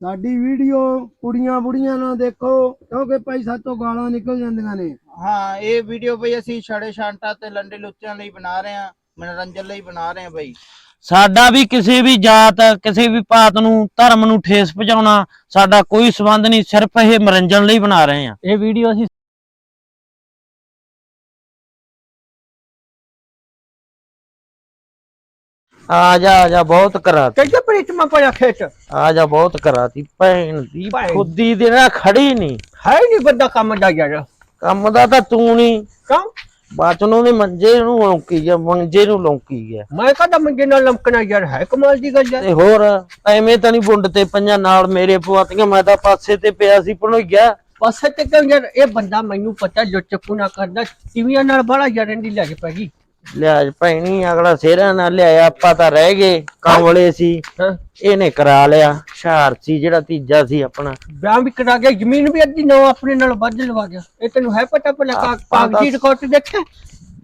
ਸਾਡੀ ਵੀਡੀਓ ਕੁੜੀਆਂ ਬੁੜੀਆਂ ਨਾ ਦੇਖੋ ਕਿਉਂਕਿ ਭਾਈ ਸਾਤੋਂ ਗਾਲਾਂ ਨਿਕਲ ਜਾਂਦੀਆਂ ਨੇ। ਹਾਂ ਇਹ ਵੀਡੀਓ ਬਈ ਅਸੀਂ ਛੜੇ ਛਾਂਟਾ ਤੇ ਲੰਡੇ ਲੁੱਚਿਆਂ ਲਈ ਬਣਾ ਰਹੇ ਹਾਂ ਮਨੋਰੰਜਨ ਲਈ ਬਣਾ ਰਹੇ ਹਾਂ ਬਈ। ਸਾਡਾ ਵੀ ਕਿਸੇ ਵੀ ਜਾਤ ਕਿਸੇ ਵੀ ਪਾਤ ਨੂੰ ਧਰਮ ਨੂੰ ਠੇਸ ਪਹੁੰਚਾਉਣਾ ਸਾਡਾ ਕੋਈ ਸਬੰਧ ਨਹੀਂ ਸਿਰਫ ਇਹ ਮਨੋਰੰਜਨ ਲਈ ਬਣਾ ਰਹੇ ਹਾਂ। ਇਹ ਵੀਡੀਓ ਅਸੀਂ ਆ ਜਾ ਆ ਜਾ ਬਹੁਤ ਕਰਾਤੀ। ਕਿੱਥੇ ਪ੍ਰੀਤਮਾ ਪਿਆ ਖੇਤ। ਆ ਜਾ ਬਹੁਤ ਕਰਾਤੀ। ਭੈਣ ਦੀ ਭੈਣ। ਖੁੱਦੀ ਦੇ ਨਾਲ ਖੜੀ ਨਹੀਂ ਹੈ ਨਹੀਂ ਬੰਦਾ ਕੰਮ ਦਾ ਯਾਰ। ਕੰਮ ਦਾ ਤਾਂ ਤੂੰ ਨਹੀਂ ਕਿਉਂ ਬਾਚਨੋਂ ਦੇ ਮੰਜੇ ਨੂੰ ਲੌਂਕੀ ਗਿਆ ਮੰਜੇ ਨੂੰ ਲੌਂਕੀ ਗਿਆ। ਮੈਂ ਕਹਦਾ ਮੰਗੇ ਨਾਲ ਲਮਕਣਾ ਯਾਰ ਹੈ ਕਮਾਲ ਦੀ ਗੱਲ ਯਾਰ। ਤੇ ਹੋਰ ਐਵੇਂ ਤਾਂ ਨਹੀਂ ਬੁੰਡ ਤੇ ਪੰਜਾਂ ਨਾਲ ਮੇਰੇ ਪਵਾਤੀਆਂ ਮੈਂ ਤਾਂ ਪਾਸੇ ਤੇ ਪਿਆ ਸੀ ਗਿਆ ਪਾਸੇ ਤੇ ਕਿਉਂ ਯਾਰ? ਇਹ ਬੰਦਾ ਮੈਨੂੰ ਪਤਾ ਜੋ ਚੱਕੂ ਨਾ ਕਰਦਾ ਟੀਵੀਆਂ ਨਾਲ ਬੜਾ ਯਾਰਨ ਦੀ ਲੱਗ ਪੈ ਗਈ। ਲਿਆ ਭੈਣੀ ਅਗਲਾ ਸੇਰਾ ਨਾਲ ਲਿਆਇਆ ਆਪਾਂ ਤਾਂ ਰਹਿ ਗਏ ਕਾਂਵਲੇ ਸੀ। ਹਾਂ। ਇਹਨੇ ਕਰਾ ਲਿਆ ਹੁਸ਼ਿਆਰ ਸੀ ਜਿਹੜਾ ਤੀਜਾ ਸੀ ਆਪਣਾ। ਵਿਆਹ ਵੀ ਕਰਾ ਗਿਆ ਜ਼ਮੀਨ ਵੀ ਅੱਧੀ ਨੋ ਆਪਣੇ ਨਾਲ ਵੱਧ ਲਵਾ ਗਿਆ। ਇਹ ਤੈਨੂੰ ਹੈ ਪਤਾ ਭਲਾ ਕਾ- ਆਪਾਂ ਕਾਗਜ਼ੀ ਰਿਕਾਰਡ ਦੇਖਿਆ?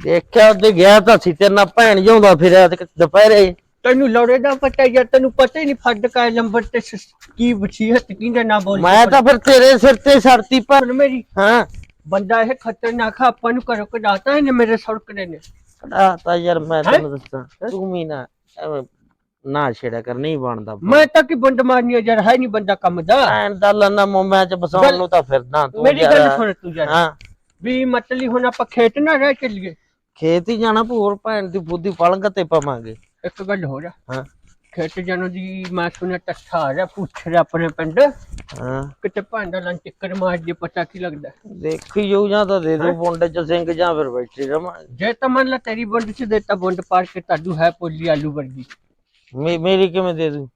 ਦੇਖਿਆ ਉਹਦੇ ਗਿਆ ਤਾਂ ਸੀ ਤੇਰੇ ਨਾਲ ਭੈਣ ਜਾਉਂਦਾ ਫਿਰਿਆ ਤੇ ਦੁਪਹਿਰੇ। ਤੈਨੂੰ ਲੋੜੇ ਦਾ ਪਤਾ ਯਾਰ ਤੈਨੂੰ ਪਤਾ ਹੀ ਨਹੀਂ ਫੱਡ ਕਾ ਨੰਬਰ ਤੇ ਸ- ਕੀ ਵਸੀਹਤ ਕਿਹਦੇ ਨਾ ਬੋਲ। ਮੈਂ ਤਾਂ ਫਿਰ ਤੇਰੇ ਸਿਰ ਤੇ ਛੜਤੀ ਪਰ ਮੇਰੀ। ਹਾਂ। ਬੰਦਾ ਇਹ ਖਤਰਨਾਕ ਆ, ਆਪਾਂ ਨੂੰ ਘਰੋਂ ਕਢਾਤਾ ਇਹਨੇ ਮੇਰੇ ਸੜਕੜੇ ਨੇ। ਕੜਾ ਤਾਂ ਯਾਰ ਮੈਂ? ਤੈਨੂੰ ਦੱਸਾਂ ਤੂੰ ਵੀ ਨਾ ਐਵੇਂ ਨਾ ਛੇੜਿਆ ਕਰ ਨਹੀਂ ਬਣਦਾ ਮੈਂ ਤਾਂ ਕੀ ਬੰਦ ਮਾਰਨੀ ਆ ਯਾਰ ਹੈ ਨਹੀਂ ਬੰਦਾ ਕੰਮ ਦਾ। ਭੈਣ ਦਾ ਲੰਨਾ ਮੋਮਿਆਂ ਚ ਬਸਾਉਣ ਨੂੰ ਤਾਂ ਫਿਰਦਾ ਤੂੰ ਮੇਰੀ ਗੱਲ। ਸੁਣ ਤੂੰ ਯਾਰ। ਹਾਂ। ਵੀ ਮਤਲਬ ਹੁਣ ਆਪਾਂ ਖੇਤ ਨਾ ਰਹਿ ਚੱਲੀਏ। ਖੇਤ ਹੀ ਜਾਣਾ ਭੂਰ ਭੈਣ ਦੀ ਬੁੱਧੀ ਪਲੰਗ ਤੇ ਪਵਾਂਗੇ। ਇੱਕ ਗੱਲ ਹੋ ਜਾ ਹਾਂ। ਖੇਤ ਜਾਣੋ ਦੀ ਮੈਂ ਸੁਣਿਆ ਟੱਠਾ ਆ ਰਿਹਾ ਪੁੱਛ ਰਿਹਾ ਆਪਣੇ ਪਿੰਡ। ਹਾਂ। ਕਿਤੇ ਭਾਂਡਾ ਲਾਂ ਚੱਕਰ ਮਾਰ ਜੇ ਪਤਾ ਕੀ ਲੱਗਦਾ? ਦੇਖੀ ਜਾਊ ਜਾਂ ਤਾਂ ਦੇ ਦੋ ਬੁੰਡੇ ਚ ਸਿੰਘ ਜਾਂ ਫਿਰ ਬੈਠੇ ਰਵਾਂ। ਜੇ ਤਾਂ ਮੰਨ ਲਾ ਤੇਰੀ ਬੁੰਡ ਚ ਦੇਤਾ ਬੁੰਡ ਪਾੜ ਕੇ ਤਾਡੂ ਹੈ ਪੋਲੀ ਆਲੂ ਵਰਗੀ। ਮੇਰੀ ਕਿਵੇਂ ਦੇ ਦੂ?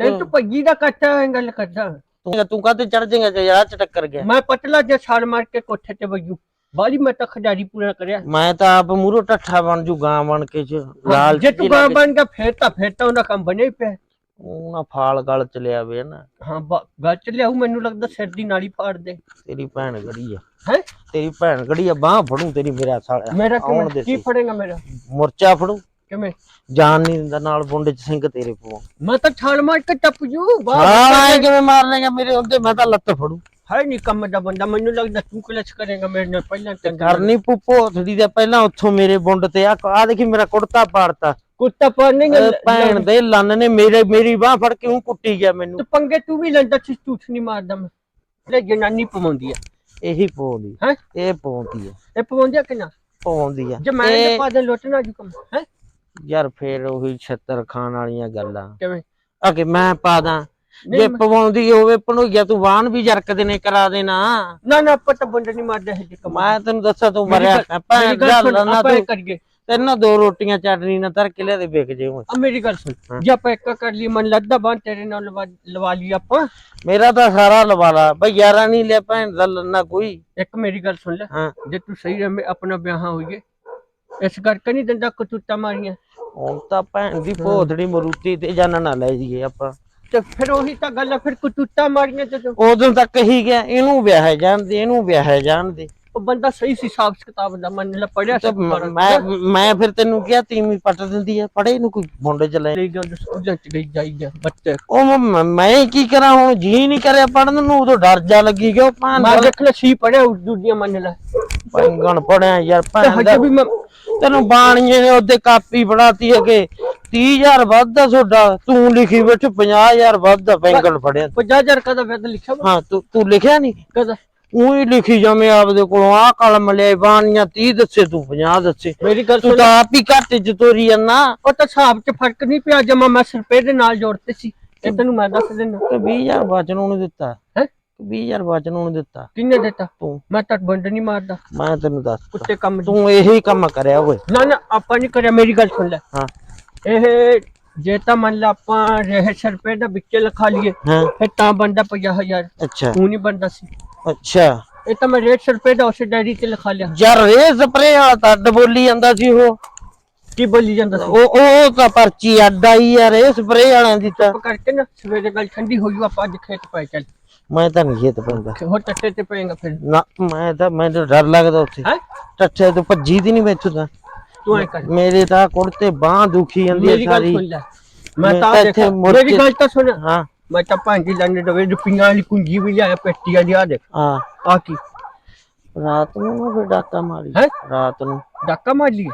ਤੇ ਤੂੰ ਭੱਜੀ ਦਾ ਕੱਟਾ ਗੱਲ ਕਰਦਾ। ਤੂੰ ਤੂੰ ਕਾਤੇ ਚੜ ਜਾਏਗਾ ਜੇ ਯਾਰ ਚ ਟੱਕਰ ਗਿਆ? ਮੈਂ ਪਤਲਾ ਜਿਹਾ ਛਾਲ ਮਾਰ ਕੇ ਕੋਠੇ ਤੇ ਵਜੂ। ਬਾਲੀ ਮੈਂ ਤਾਂ ਖਿਡਾਰੀ ਪੂਰਾ ਕਰਿਆ। ਮੈਂ ਤਾਂ ਆਪ ਮੂਰੋ ਟੱਠਾ ਬਣ ਜੂ ਗਾਂ ਬਣ ਕੇ ਚ ਲਾਲ ਜੇ ਤੂੰ ਗਾਂ ਬਣ ਗਿਆ ਫੇਰ ਤਾਂ ਫੇਰ ਤਾਂ ਉਹਦਾ ਕੰਮ ਬਣਿਆ ਹੀ ਪਿਆ। ਉਹ ਨਾ ਫਾਲ ਗਲ ਚ ਲਿਆ ਵੇ ਨਾ। ਹਾਂ ਗੱਲ ਚ ਲਿਆਉ ਮੈਨੂੰ ਲੱਗਦਾ ਸਿਰ ਦੀ ਨਾਲੀ ਫਾੜ ਦੇ। ਤੇਰੀ ਭੈਣ ਗੜੀ ਆ। ਹੈ? ਤੇਰੀ ਭੈਣ ਗੜੀ ਆ ਬਾਹ ਫੜੂ ਤੇਰੀ ਮੇਰਾ ਸਾਲਿਆ। ਮੇਰਾ ਕੀ। ਫੜੇਗਾ ਮੇਰਾ? ਮੁਰਚਾ ਫੜੂ। ਕਿਵੇਂ? ਜਾਨ ਨਹੀਂ ਦਿੰਦਾ ਨਾਲ ਬੁੰਡੇ ਚ ਸਿੰਘ ਤੇਰੇ ਪਵਾ ਮੈਂ ਤਾਂ ਛਾਲ ਮਾਰ ਕੇ ਟੱਪ ਜੂ ਹਾਂ ਆਏ ਕਿਵੇਂ ਮਾਰ ਲੇਗਾ ਮੇਰੇ ਹੁੰਦੇ ਮੈਂ ਤਾਂ ਲੱਤ ਫੜੂ। ਹੈ ਨਹੀਂ ਕੰਮ ਦਾ ਬੰਦਾ ਮੈਨੂੰ ਲੱਗਦਾ ਤੂੰ ਕਲਚ ਕਰੇਗਾ ਮੇਰੇ ਨਾਲ ਪਹਿਲਾਂ ਤੇ ਕਰਨੀ ਪੁੱਪੋ ਥੜੀ ਦੇ ਪਹਿਲਾਂ ਉੱਥੋਂ ਮੇਰੇ ਬੁੰਡ ਤੇ ਆ। ਆ ਦੇਖੀ ਮੇਰਾ ਕੁੜਤਾ ਪਾੜਤਾ। ਕੁੱਤਾ ਪਾਣੇ ਭੈਣ ਦੇ ਲੰਨ ਨੇ ਮੇਰੇ ਮੇਰੀ ਬਾਹ ਫੜ ਕੇ ਉਹ ਕੁੱਟੀ ਗਿਆ ਮੈਨੂੰ। ਤੇ ਪੰਗੇ ਤੂੰ ਵੀ ਲੈਂਦਾ ਸੀ ਝੂਠ ਨਹੀਂ ਮਾਰਦਾ ਮੈਂ। ਇਹ ਜਨਾਨੀ ਪਵਾਉਂਦੀ ਆ। ਇਹੀ ਪਾਉਂਦੀ ਹੈ? ਇਹ ਪਾਉਂਦੀ ਹੈ ਇਹ ਪਵਾਉਂਦੀ ਆ ਕਿ ਨਾ? ਪਾਉਂਦੀ ਆ। ਜੇ ਮੈਂ ਇਹ- ਤੇ ਪਾਦੇ ਲੋਟਣਾ ਜੂ ਕੰਮ। ਹੈ? ਯਾਰ ਫੇਰ ਉਹੀ ਛੱਤਰ ਖਾਣ ਵਾਲੀਆਂ ਗੱਲਾਂ। ਕਿਵੇਂ? ਆ ਕਿ ਮੈਂ ਪਾ ਦਾਂ। ਜੇ ਪਵਾਉਂਦੀ ਹੋਵੇ ਭਣੋਈਆ ਤੂੰ ਵਾਹਨ ਵੀ ਜਰਕਦੇ ਨੇ ਕਰਾ ਦੇਣਾ। ਨਾ ਨਾ ਤਾਂ ਬੰਦੇ ਨਹੀਂ ਮਾਰਦੇ ਹੈ ਮੈਂ ਤੈਨੂੰ ਦੱਸਾਂ ਤੂੰ ਮੇਰੀ ਮਰਿਆ ਭੈਣ ਗੱਲ ਇਹ ਤੂੰ। ਕਰੀਏ। ਤੈਨੂੰ ਦੋ ਰੋਟੀਆਂ ਚਟਨੀ ਨਾਲ ਧਰ ਕੇ ਲਿਆ ਦੇ ਵਿਕ ਜੇ ਹੁਣ। ਆ ਮੇਰੀ ਗੱਲ ਸੁਣ। ਜੇ ਆਪਾਂ ਇੱਕ ਕਰ ਲਈ ਮਨ ਲੱਦਾ ਬਾਂ ਤੇਰੇ ਨਾਲ ਲਵਾ ਲਈ ਆਪਾਂ। ਮੇਰਾ ਤਾਂ ਸਾਰਾ ਲਵਾ ਲਾ। ਬਈ ਯਾਰਾ ਨਹੀਂ ਲਿਆ ਭੈਣ ਦਾ ਲੰਨਾ ਕੋਈ। ਇੱਕ ਮੇਰੀ ਗੱਲ ਸੁਣ ਲੈ। ਜੇ ਤੂੰ ਸਹੀ ਰਹੇ ਆਪਣਾ ਵਿਆਹ ਹੋਈਏ ਇਸ ਕਰਕੇ ਨਹੀਂ ਦੰਦਾ ਕਤੂਤਾ ਮਾਰੀਆਂ। ਹੁਣ ਤਾਂ ਭੈਣ ਦੀ ਭੋਦੜੀ ਮਰੂਤੀ ਤੇ ਜਾਣਾ ਨਾ ਲੈ ਜੀਏ ਆਪਾਂ। ਤੇ ਫਿਰ ਉਹੀ ਤਾਂ ਗੱਲ ਆ ਫਿਰ ਕਤੂਤਾ ਮਾਰੀਆਂ ਜਦੋਂ। ਉਦੋਂ ਤੱਕ ਹੀ ਗਿਆ ਇਹਨੂੰ ਵਿਆਹ ਜਾਣਦੇ ਇਹਨੂੰ ਵਿਆਹ ਜਾਣਦੇ। ਉਹ ਬੰਦਾ ਸਹੀ ਸੀ ਹਿਸਾਬ ਕਿਤਾਬ ਦਾ ਮੰਨ ਲੈ ਪੜਿਆ ਤੇ ਮ- ਮੈਂ ਮੈਂ ਫਿਰ ਤੈਨੂੰ ਕਿਹਾ ਤੀਵੀਂ ਪੱਟ ਦਿੰਦੀ ਆ ਪੜੇ ਇਹਨੂੰ ਕੋਈ ਮੁੰਡੇ ਚ ਲੈ। ਲਈ ਜਾਂਦੇ ਸਕੂਲਾਂ ਚ ਗਈ ਜਾਈ ਜਾ ਬੱਚੇ। ਉਹ ਮ- ਮੈਂ ਕੀ ਕਰਾਂ ਹੁਣ ਜੀ ਨਹੀਂ ਕਰਿਆ ਪੜਨ ਨੂੰ ਉਦੋਂ ਡਰ ਜਾ ਲੱਗੀ ਗਿਆ ਭਾਂ ਮੈਂ ਦੇਖ ਲੈ ਸੀ ਪੜਿਆ ਉਸ ਦੁਨੀਆ ਮੰਨ ਲੈ। ਪੰਗਣ ਪੜਿਆ ਯਾਰ ਭੈਣ ਦਾ ਵੀ ਮੈਂ ਤੈਨੂੰ ਬਾਣੀਏ ਨੇ ਉਹਦੇ ਕਾਪੀ ਬਣਾਤੀ ਹੈਗੇ 30000 ਵੱਧਦਾ ਤੁਹਾਡਾ ਤੂੰ ਲਿਖੀ ਬੈਠ 50000 ਵੱਧਦਾ ਪੈਂਗਲ ਫੜਿਆ। 50000 ਕਦਾ ਵੈਦ ਲਿਖਿਆ? ਹਾਂ ਤੂੰ ਤੂੰ ਲਿਖਿਆ ਨਹੀਂ ਕਦਾ? ਉਹੀ ਲਿਖੀ ਜਾਵੇਂ ਆਪਦੇ ਕੋਲੋਂ ਆਹ ਕਲਮ ਲਿਆ ਬਾਣੀਆਂ 30 ਦੱਸੇ ਤੂੰ 50 ਦੱਸੇ। ਮੇਰੀ ਗੱਲ ਤੂੰ ਤਾਂ ਆਪ ਹੀ ਘੱਟ ਚ ਤੋਰੀ ਜਾਂਦਾ ਉਹ ਤਾਂ ਹਿਸਾਬ ਚ ਫ਼ਰਕ ਨਹੀਂ ਪਿਆ ਜਮਾ ਮੈਂ ਸਰਪੇ ਦੇ ਨਾਲ ਜੋੜਤੇ ਸੀ। ਇਹ ਤੈਨੂੰ ਮੈਂ ਦੱਸ ਦਿੰਦਾ। ਕਿ 20000 ਬਚਨ ਉਹਨੂੰ ਦਿੱਤਾ। ਹੈ? 20000 ਬਚਨ ਉਹਨੂੰ ਦਿੱਤਾ। ਕਿੰਨੇ ਦਿੱਤਾ? ਤੂੰ। ਮੈਂ ਤਾਂ ਬੰਦ ਨਹੀਂ ਮਾਰਦਾ। ਮੈਂ ਤੈਨੂੰ ਦੱਸ ਕੁੱਤੇ ਕੰਮ। ਤੂੰ ਇਹੀ ਕੰਮ ਕਰਿਆ ਓਏ। ਨਾ ਨਾ ਆਪਾਂ ਨਹੀਂ ਕਰਿਆ ਮੇਰੀ ਗੱਲ ਸੁਣ ਲੈ। ਹਾਂ। ਇਹ ਜੇ ਤਾਂ ਮੰਨ ਲਾ ਆਪਾਂ ਰਹੇ ਸਰਪੇ ਦਾ ਵਿੱਚ ਲਿਖਾ ਲਈਏ ਫਿਰ ਤਾਂ ਬੰਦਾ 50000 ਅੱਛਾ। ਉਹ ਨਹੀਂ ਬੰਦਾ ਸੀ। ਅੱਛਾ। ਇਹ ਤਾਂ ਮੈਂ ਰੇਟ ਸਰਪੇ ਦਾ ਉਸੇ ਡਾਇਰੀ ਤੇ ਲਿਖਾ ਲਿਆ। ਯਾਰ ਰੇ ਸਪਰੇ ਵਾਲਾ ਤਾਂ ਅੱਡ ਬੋਲੀ ਜਾਂਦਾ ਸੀ ਉਹ। ਕੀ ਬੋਲੀ ਜਾਂਦਾ ਸੀ? ਉਹ ਉਹ ਤਾਂ ਪਰਚੀ ਅੱਡ ਆਈ ਯਾਰ ਇਹ ਸਪਰੇ ਵਾਲਿਆਂ ਦੀ ਤਾਂ। ਕਰਕੇ ਨਾ ਸਵੇਰੇ ਗੱਲ ਠੰਡੀ ਹੋ ਜੂ ਆਪਾਂ ਅੱਜ ਖੇਤ ਪੈ ਚੱਲ। ਮੈਂ ਤਾਂ ਨਹੀਂ ਖੇਤ ਪੈਂਦਾ। ਹੋ ਟੱਟੇ ਤੇ ਪਏਗਾ ਫਿਰ। ਨਾ ਮੈਂ ਤਾਂ ਮੈਨੂੰ ਡਰ ਲੱਗਦਾ ਉੱਥੇ। ਹੈ? ਟੱਠੇ ਤੋਂ ਭੱਜੀ ਦੀ ਨਹੀਂ ਮੈਥੋਂ ਤਾਂ। ਤੂੰ ਐ ਕਰ। ਮੇਰੇ ਤਾਂ ਕੁੜਤੇ ਬਾਹ ਦੁਖੀ ਜਾਂਦੀ ਹੈ ਮੇਰੀ ਗੱਲ ਸਾਰੀ। ਸੁਣ ਲੈ। ਮੈਂ ਤਾਂ ਦੇਖ ਇੱਥੇ ਮੁੜ ਮੇਰੀ ਕੇ- ਗੱਲ ਤਾਂ ਸੁਣ। ਹਾਂ। ਮੈਂ ਤਾਂ ਭਾਂਜੀ ਲੰਨ ਡਵੇ ਰੁਪਈਆਂ ਵਾਲੀ ਕੁੰਜੀ ਵੀ ਲਿਆਇਆ ਪੇਟੀ ਵਾਲੀ ਆ ਦੇ ਹਾਂ। ਆ ਕੀ? ਰਾਤ ਨੂੰ ਨਾ ਫਿਰ ਡਾਕਾ ਮਾਰੀ। ਹੈਂ? ਰਾਤ ਨੂੰ। ਡਾਕਾ ਮਾਰ ਲਈ?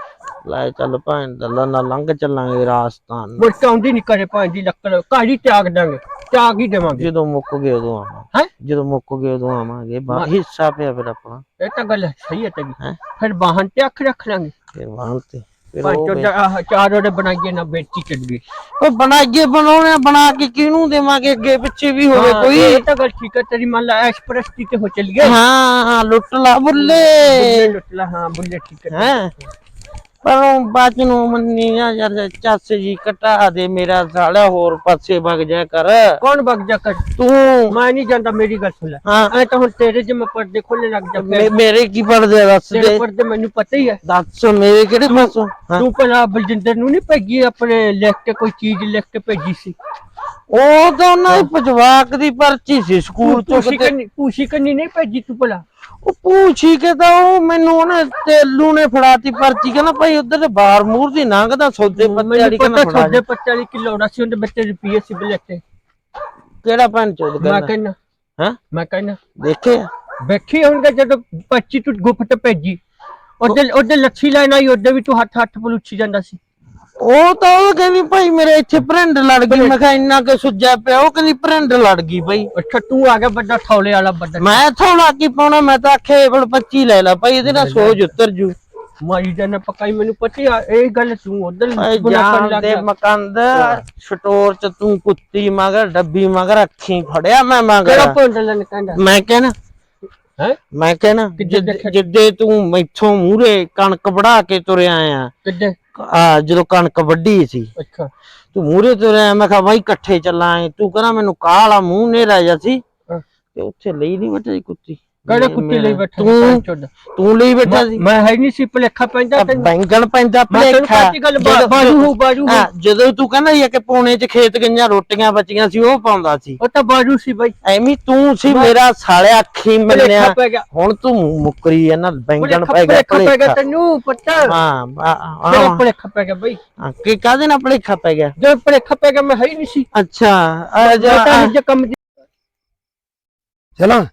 ਲੈ ਚੱਲ ਭੈਣ ਦੱਲਾ ਨਾ ਲੰਘ ਚੱਲਾਂਗੇ ਰਾਜਸਥਾਨ। ਨੂੰ। ਮੁੜ ਕੇ ਆਉਂਦੀ ਨਹੀਂ ਕਰੇ ਭਾਂਜੀ ਲੱਕੜ। ਕਾਹੀ ਤਿਆਗ ਦਾਂਗੇ। ਤਿਆਗ ਹੀ ਦੇਵਾਂਗੇ? ਜਦੋਂ ਮੁੱਕ ਗਏ ਉਦੋਂ ਆਵਾਂਗੇ। ਹੈਂ? ਜਦੋਂ ਮੁੱਕ ਗਏ ਉਦੋਂ ਆਵਾਂਗੇ। ਬਾ ਹਿੱਸਾ ਪਿਆ ਫਿਰ ਆਪਣਾ। ਇਹ ਤਾਂ ਗੱਲ ਸਹੀ ਹੈ ਤੇਰੀ। ਹੈਂ? ਫਿਰ ਬਾਹਨ ਤੇ ਅੱਖ ਰੱਖ ਲਾਂਗੇ। ਫਿਰ ਵਾਹਨ ਤੇ। ਫਿਰ ਉਹ ਚੋਂ ਚਾਰ ਉਹਦੇ ਬਣਾਈਏ ਨਾ ਬੇਟੀ ਚੱਲ ਗਈ ਉਹ ਬਣਾਈਏ ਬਣਾਉਣੇ ਆ, ਬਣਾ ਕੇ ਕਿਹਨੂੰ ਦੇਵਾਂਗੇ? ਅੱਗੇ ਪਿੱਛੇ ਵੀ ਹੋਵੇ ਹਾਂ, ਕੋਈ। ਇਹ ਤਾਂ ਗੱਲ ਠੀਕ ਹੈ ਤੇਰੀ ਮੰਨ ਲਾ ਐਕਸਪ੍ਰੈਸ ਤੇ ਹੋ ਚੱਲ ਗਏ ਹਾਂ ਲੁੱਟ ਲਾ ਬੁੱਲੇ। ਬੁੱਲੇ ਲੁੱਟ ਲਾ ਹਾਂ ਬੁੱਲੇ ਠੀਕ ਹੈ। ਹੈ? ਪਰ ਉਹ ਬਾਚ ਨੂੰ ਮੰਨੀ ਨਾ ਯਾਰ ਚਾਚੇ ਜੀ ਕਟਾ ਦੇ ਮੇਰਾ ਸਾਲਾ ਹੋਰ ਪਾਸੇ ਵਗ ਜਾ ਕਰ। ਕੌਣ ਵਗ ਜਾ ਕਰ? ਤੂੰ। ਮੈਂ ਨਹੀਂ ਜਾਂਦਾ ਮੇਰੀ ਗੱਲ ਸੁਣ ਲੈ। ਹਾਂ। ਐ ਤਾਂ ਹੁਣ ਤੇਰੇ ਜੇ ਮੈਂ ਪਰਦੇ ਖੋਲਣੇ ਲੱਗ ਜਾ ਮੇਰੇ ਕੀ ਪੜਦੇ ਦੱਸ ਤੇਰੇ ਦੇ। ਪਰਦੇ ਮੈਨੂੰ ਪਤਾ ਹੀ ਹੈ ਦੱਸ ਮੇਰੇ ਕਿਹੜੇ ਪਾਸੋਂ? ਤੂੰ ਭਲਾ ਬਲਜਿੰਦਰ ਨੂੰ ਨਹੀਂ ਭੇਜੀ ਆਪਣੇ ਲਿਖ ਕੇ ਕੋਈ ਚੀਜ਼ ਲਿਖ ਕੇ ਭੇਜੀ ਸੀ? ਉਹ ਤਾਂ ਉਹਨਾਂ ਦੀ ਪਜਵਾਕ ਦੀ ਪਰਚੀ ਸੀ ਸਕੂਲ ਚੋਂ ਪੂਛੀ ਕਿਤੇ। ਕੰਨੀ ਪੂਛੀ ਕੰਨੀ ਨਹੀਂ ਭੇਜੀ ਤੂੰ ਭਲਾ? ਉਹ ਪੁੱਛੀ ਕੇ ਤਾਂ ਉਹ ਮੈਨੂੰ ਉਹਨੇ ਤੇਲੂ ਨੇ ਫੜਾਤੀ ਪਰਚੀ ਕਹਿੰਦਾ ਭਾਈ ਉਧਰ ਤੇ ਬਾਰ ਮੂਰ ਦੀ ਲੰਘਦਾ ਸੌਦੇ ਪੱਤੇ ਵਾਲੀ ਕਹਿੰਦਾ ਫੜਾ ਛੋਡੇ ਪੱਤੇ ਵਾਲੀ ਕਿਲੋੜਾ ਸੀ ਉਹਦੇ ਬੱਚੇ ਰੁਪਏ ਸੀ ਬਲੇਟੇ ਕਿਹੜਾ ਭੈਣ ਚੋਦ ਮੈਂ ਕਹਿੰਦਾ ਕਹਿੰਦਾ। ਹਾਂ? ਮੈਂ ਕਹਿੰਦਾ। ਦੇਖੇ ਆ? ਵੇਖੀ ਹੋਣਗੇ ਜਦੋਂ 25 ਤੂੰ ਗੁਫਤ ਭੇਜੀ। ਉਹਦੇ ਉਹਦੇ ਲੱਛੀ ਲੈਣ ਆਈ ਉਹਦੇ ਵੀ ਤੂੰ ਹੱਥ ਹੱਥ ਬਲੂਚੀ ਜਾਂਦਾ ਸੀ। ਉਹ ਤਾਂ ਉਹ ਕਹਿੰਦੀ ਭਾਈ ਮੇਰੇ ਇੱਥੇ ਭਰਿੰਡ ਲੜ ਗਈ। ਮੈਂ ਕਿਹਾ ਇੰਨਾ ਕਿ ਸੁੱਜਾ ਪਿਆ ਉਹ ਕਹਿੰਦੀ ਭਰਿੰਡ ਲੜ ਗਈ ਭਾਈ। ਤੂੰ ਆ ਗਿਆ ਵੱਡਾ ਥੌਲੇ ਵਾਲਾ ਵੱਡਾ। ਮੈਂ ਥੋੜਾ ਕੀ ਪਾਉਣਾ ਮੈਂ ਤਾਂ ਆਖੇ ਬਲ 25 ਲੈ ਲਾ ਭਾਈ ਇਹਦੇ ਨਾਲ ਸੋਜ ਉਤਰ ਜੂ। ਮਾਰੀ ਜਾਨਾ ਪਕਾਈ ਮੈਨੂੰ ਪਤਾ ਆ ਇਹ ਗੱਲ ਤੂੰ ਉਧਰ ਜਾਨ ਦੇ ਮਕੰਦ ਸਟੋਰ ਚ ਤੂੰ ਕੁੱਤੀ ਮਗਰ ਡੱਬੀ ਮਗਰ ਅੱਖੀ ਫੜਿਆ ਮੈਂ ਕਿਹੜਾ ਮਗਰ ਪੁੰਡ ਲੈਣ ਕਹਿੰਦਾ ਮੈਂ ਕਹਿਣਾ ਹੈ? ਮੈਂ ਕਹਿਣਾ? ਜਿੱਦੇ ਤੂੰ ਮੈਥੋਂ ਮੂਰੇ ਕਣਕ ਵੜਾ ਕੇ ਤੁਰਿਆ ਆ ਆ ਜਦੋਂ ਕਣਕ ਵੱਢੀ ਸੀ। ਅੱਛਾ। ਤੂੰ ਮੂਰੇ ਤੁਰਿਆ ਮੈਂ ਕਿਹਾ ਬਾਈ ਇਕੱਠੇ ਚੱਲਾਂਗੇ। ਤੂੰ ਕਹਿੰਦਾ ਮੈਨੂੰ ਕਾਲਾ ਮੂੰਹ ਨੇਰਾ ਜਾ ਸੀ। ਤੇ ਉੱਥੇ ਲਈ ਨਹੀਂ ਸੀ ਕੁੱਤੀ। ਕਿਹੜੇ ਕੁੱਤੇ ਲਈ ਬੈਠਾ ਤੂੰ ਚੁੱਦ ਤੂੰ ਲਈ ਬੈਠਾ ਸੀ। ਮੈਂ ਹੈ ਨਹੀਂ ਸੀ ਭਲੇਖਾ ਪੈਂਦਾ ਤੈਨੂੰ। ਬੈਂਗਣ ਪੈਂਦਾ ਮੈਂ ਤੈਨੂੰ ਭਲੇਖਾ। ਬਾਜੂ ਹੋ ਬਾਜੂ ਜਦੋਂ ਤੂੰ ਕਹਿੰਦਾ ਸੀ ਕਿ ਪੌਣੇ ਚ ਖੇਤ ਗਈਆਂ ਰੋਟੀਆਂ ਬਚੀਆਂ ਸੀ ਉਹ ਪਾਉਂਦਾ ਸੀ। ਉਹ ਤਾਂ ਬਾਜੂ ਸੀ ਬਾਈ। ਐਵੇਂ ਤੂੰ ਸੀ ਮੇਰਾ ਸਾਲਿਆ ਅੱਖੀ ਮੰਨਿਆ। ਹੁਣ ਤੂੰ ਮੁੱਕਰੀ ਆ ਨਾ ਬੈਂਗਣ ਪੈ ਗਿਆ ਭਲੇਖਾ ਪੈ ਗਿਆ ਤੈਨੂੰ ਪਤਾ। ਹਾਂ ਆ- ਭਲੇਖਾ ਪੈ ਗਿਆ ਬਾਈ। ਕਿ ਕਾਦੇ ਨਾਲ ਭਲੇਖਾ ਪੈ ਗਿਆ? ਜਦੋਂ ਭਲੇਖਾ ਪੈ ਗਿਆ ਮੈਂ ਹੈ ਨਹੀਂ ਸੀ। ਅੱਛਾ ਆ ਜਾ ਕੰਮ ਚਲਾਂ।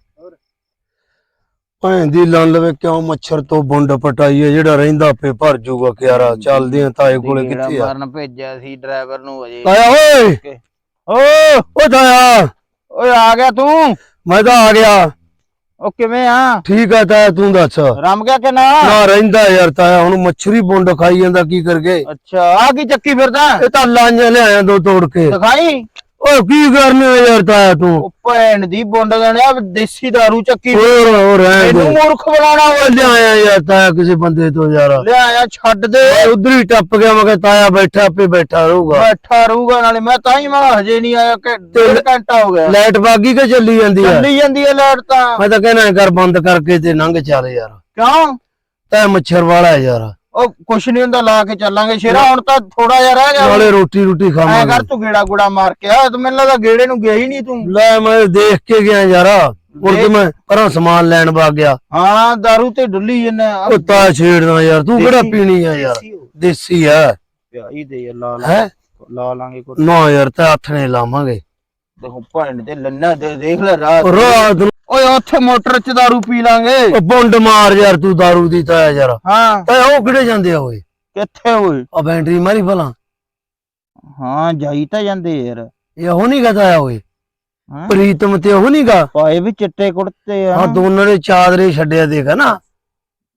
ਭੈਣ ਦੀ ਲੰਨ ਲਵੇ ਕਿਉਂ ਮੱਛਰ ਤੋਂ ਬੁੰਡ ਪਟਾਈਏ ਜਿਹੜਾ ਰਹਿੰਦਾ ਪੇ ਭਰ ਜੂਗਾ ਕਿਆਰਾ। ਚੱਲਦੇ ਆ ਤਾਏ ਕੋਲੇ ਕਿੱਥੇ ਆ? ਮਾਰਨ ਭੇਜਿਆ ਸੀ ਡਰਾਈਵਰ ਨੂੰ ਅਜੇ? ਤਾਇਆ ਓਏ! ਓ ਓ ਤਾਇਆ! ਓਏ ਆ ਗਿਆ ਤੂੰ? ਮੈਂ ਤਾਂ ਆ ਗਿਆ। ਉਹ ਕਿਵੇਂ ਆ? ਠੀਕ ਆ ਤਾਇਆ ਤੂੰ ਦੱਸ। ਰਮ ਗਿਆ ਕਿ ਨਾ? ਨਾ ਰਹਿੰਦਾ ਯਾਰ ਤਾਇਆ ਹੁਣ ਮੱਛਰੀ ਬੁੰਡ ਖਾਈ ਜਾਂਦਾ ਕੀ ਕਰਗੇ ਅੱਛਾ ਆ ਕੀ ਚੱਕੀ ਫਿਰਦਾ? ਇਹ ਤਾਂ ਲਾਂਝੇ ਲਿਆਇਆ ਦੋ ਤੋੜ ਕੇ। ਦਿਖਾਈ? ਓ ਕੀ ਕਰਨੇ ਯਾਰ ਤਾਇਆ ਤੂੰ? ਉਹ ਭੈਣ ਦੀ ਬੁੰਡ ਗਣਿਆ ਦੇਸੀ दारू ਚੱਕੀ ਹੋਰ ਹੋਰ ਰਹਿ ਇਹਨੂੰ ਮੂਰਖ ਬਣਾਉਣਾ ਓ ਲਿਆਇਆ ਯਾਰ ਤਾਇਆ ਕਿਸੇ ਬੰਦੇ ਤੋਂ ਯਾਰ। ਲਿਆਇਆ ਛੱਡ ਦੇ। ਉਧਰ ਹੀ ਟੱਪ ਗਿਆ ਮੈਂ ਕਿਹਾ ਤਾਇਆ ਬੈਠਾ ਆਪੇ ਬੈਠਾ ਰਹੂਗਾ। ਬੈਠਾ ਰਹੂਗਾ ਨਾਲੇ ਮੈਂ ਤਾਂ ਹੀ ਮੈਂ ਹਜੇ ਨਹੀਂ ਆਇਆ ਕਿ ਡੇਢ ਘੰਟਾ ਹੋ ਗਿਆ। ਲਾਈਟ ਬਾਗੀ ਕੇ ਚੱਲੀ ਜਾਂਦੀ ਆ? ਚੱਲੀ ਜਾਂਦੀ ਹੈ ਲਾਈਟ ਤਾਂ। ਮੈਂ ਤਾਂ ਕਹਿਣਾ ਕਰ ਬੰਦ ਕਰਕੇ ਤੇ ਲੰਘ ਚੱਲ ਯਾਰ। ਕਿਉਂ? ਤੈ ਮੱਛਰ ਵਾਲਾ ਯਾਰ। ਉਹ ਕੁਛ ਨਹੀਂ ਹੁੰਦਾ ਲਾ ਕੇ ਚੱਲਾਂਗੇ। ਸ਼ੇਰਾ ਹੁਣ ਤਾਂ ਥੋੜਾ ਜਿਹਾ ਰਹਿ ਗਿਆ। ਨਾਲੇ ਰੋਟੀ ਰੋਟੀ ਐ ਕਰ ਖਾਵਾਂਗੇ। ਤੂੰ ਗੇੜਾ ਗੁੜਾ ਮਾਰ ਕੇ ਆ। ਤੇ ਮੈਨੂੰ ਲੱਗਦਾ ਗੇੜੇ ਨੂੰ ਗਿਆ ਹੀ ਨਹੀਂ ਤੂੰ। ਲੈ ਮੈਂ ਦੇਖ ਕੇ ਗਿਆ ਯਾਰ। ਉਰ ਕੇ ਮੈਂ ਪਰਾਂ ਸਮਾਨ ਲੈਣ ਵਗ ਗਿਆ। ਹਾਂ दारू ਤੇ ਡੁੱਲੀ ਜੰਨੇ ਉਹ ਤਾ ਛੇੜਦਾ ਯਾਰ ਤੂੰ ਕਿਹੜਾ ਪੀਣੀ ਆ ਯਾਰ? ਦੇਸੀ ਆ ਪਿਆਈ ਦੇ ਲਾ ਲਾ। ਲਾ ਲਾਂਗੇ ਕੁਛ। ਨਾ ਯਾਰ ਤੇ ਹੱਥ ਨੇ ਲਾਵਾਂਗੇ। ਦੇਖੋ ਭੈਣ ਦੇ ਲੰਨਾ ਦੇਖ ਲੈ ਰਾਤ ਰਾਤ ਓਏ ਉੱਥੇ ਮੋਟਰ 'ਚ दारू ਪੀ ਲਾਂਗੇ ਉਹ ਬੁੰਡ ਮਾਰ ਯਾਰ ਤੂੰ दारू ਦੀ ਤਾ ਯਾਰ ਹਾਂ ਤੇ ਉਹ ਕਿਹੜੇ ਜਾਂਦੇ ਆ ਓਏ ਕਿੱਥੇ ਓਏ ਆ ਬੈਟਰੀ ਮਾਰੀ ਭਲਾ ਹਾਂ ਜਾਈ ਤਾਂ ਜਾਂਦੇ ਯਾਰ ਇਹ ਉਹ ਨਹੀਂ ਕਹਤਾ ਓਏ ਹਾਂ ਪ੍ਰੀਤਮ ਤੇ ਉਹ ਨਹੀਂ ਗਾ ਪਾਏ ਵੀ ਚਿੱਟੇ ਕੁੜਤੇ ਆ ਆ ਦੋਨਾਂ ਨੇ ਚਾਦਰੇ ਛੱਡਿਆ ਦੇਖ ਨਾ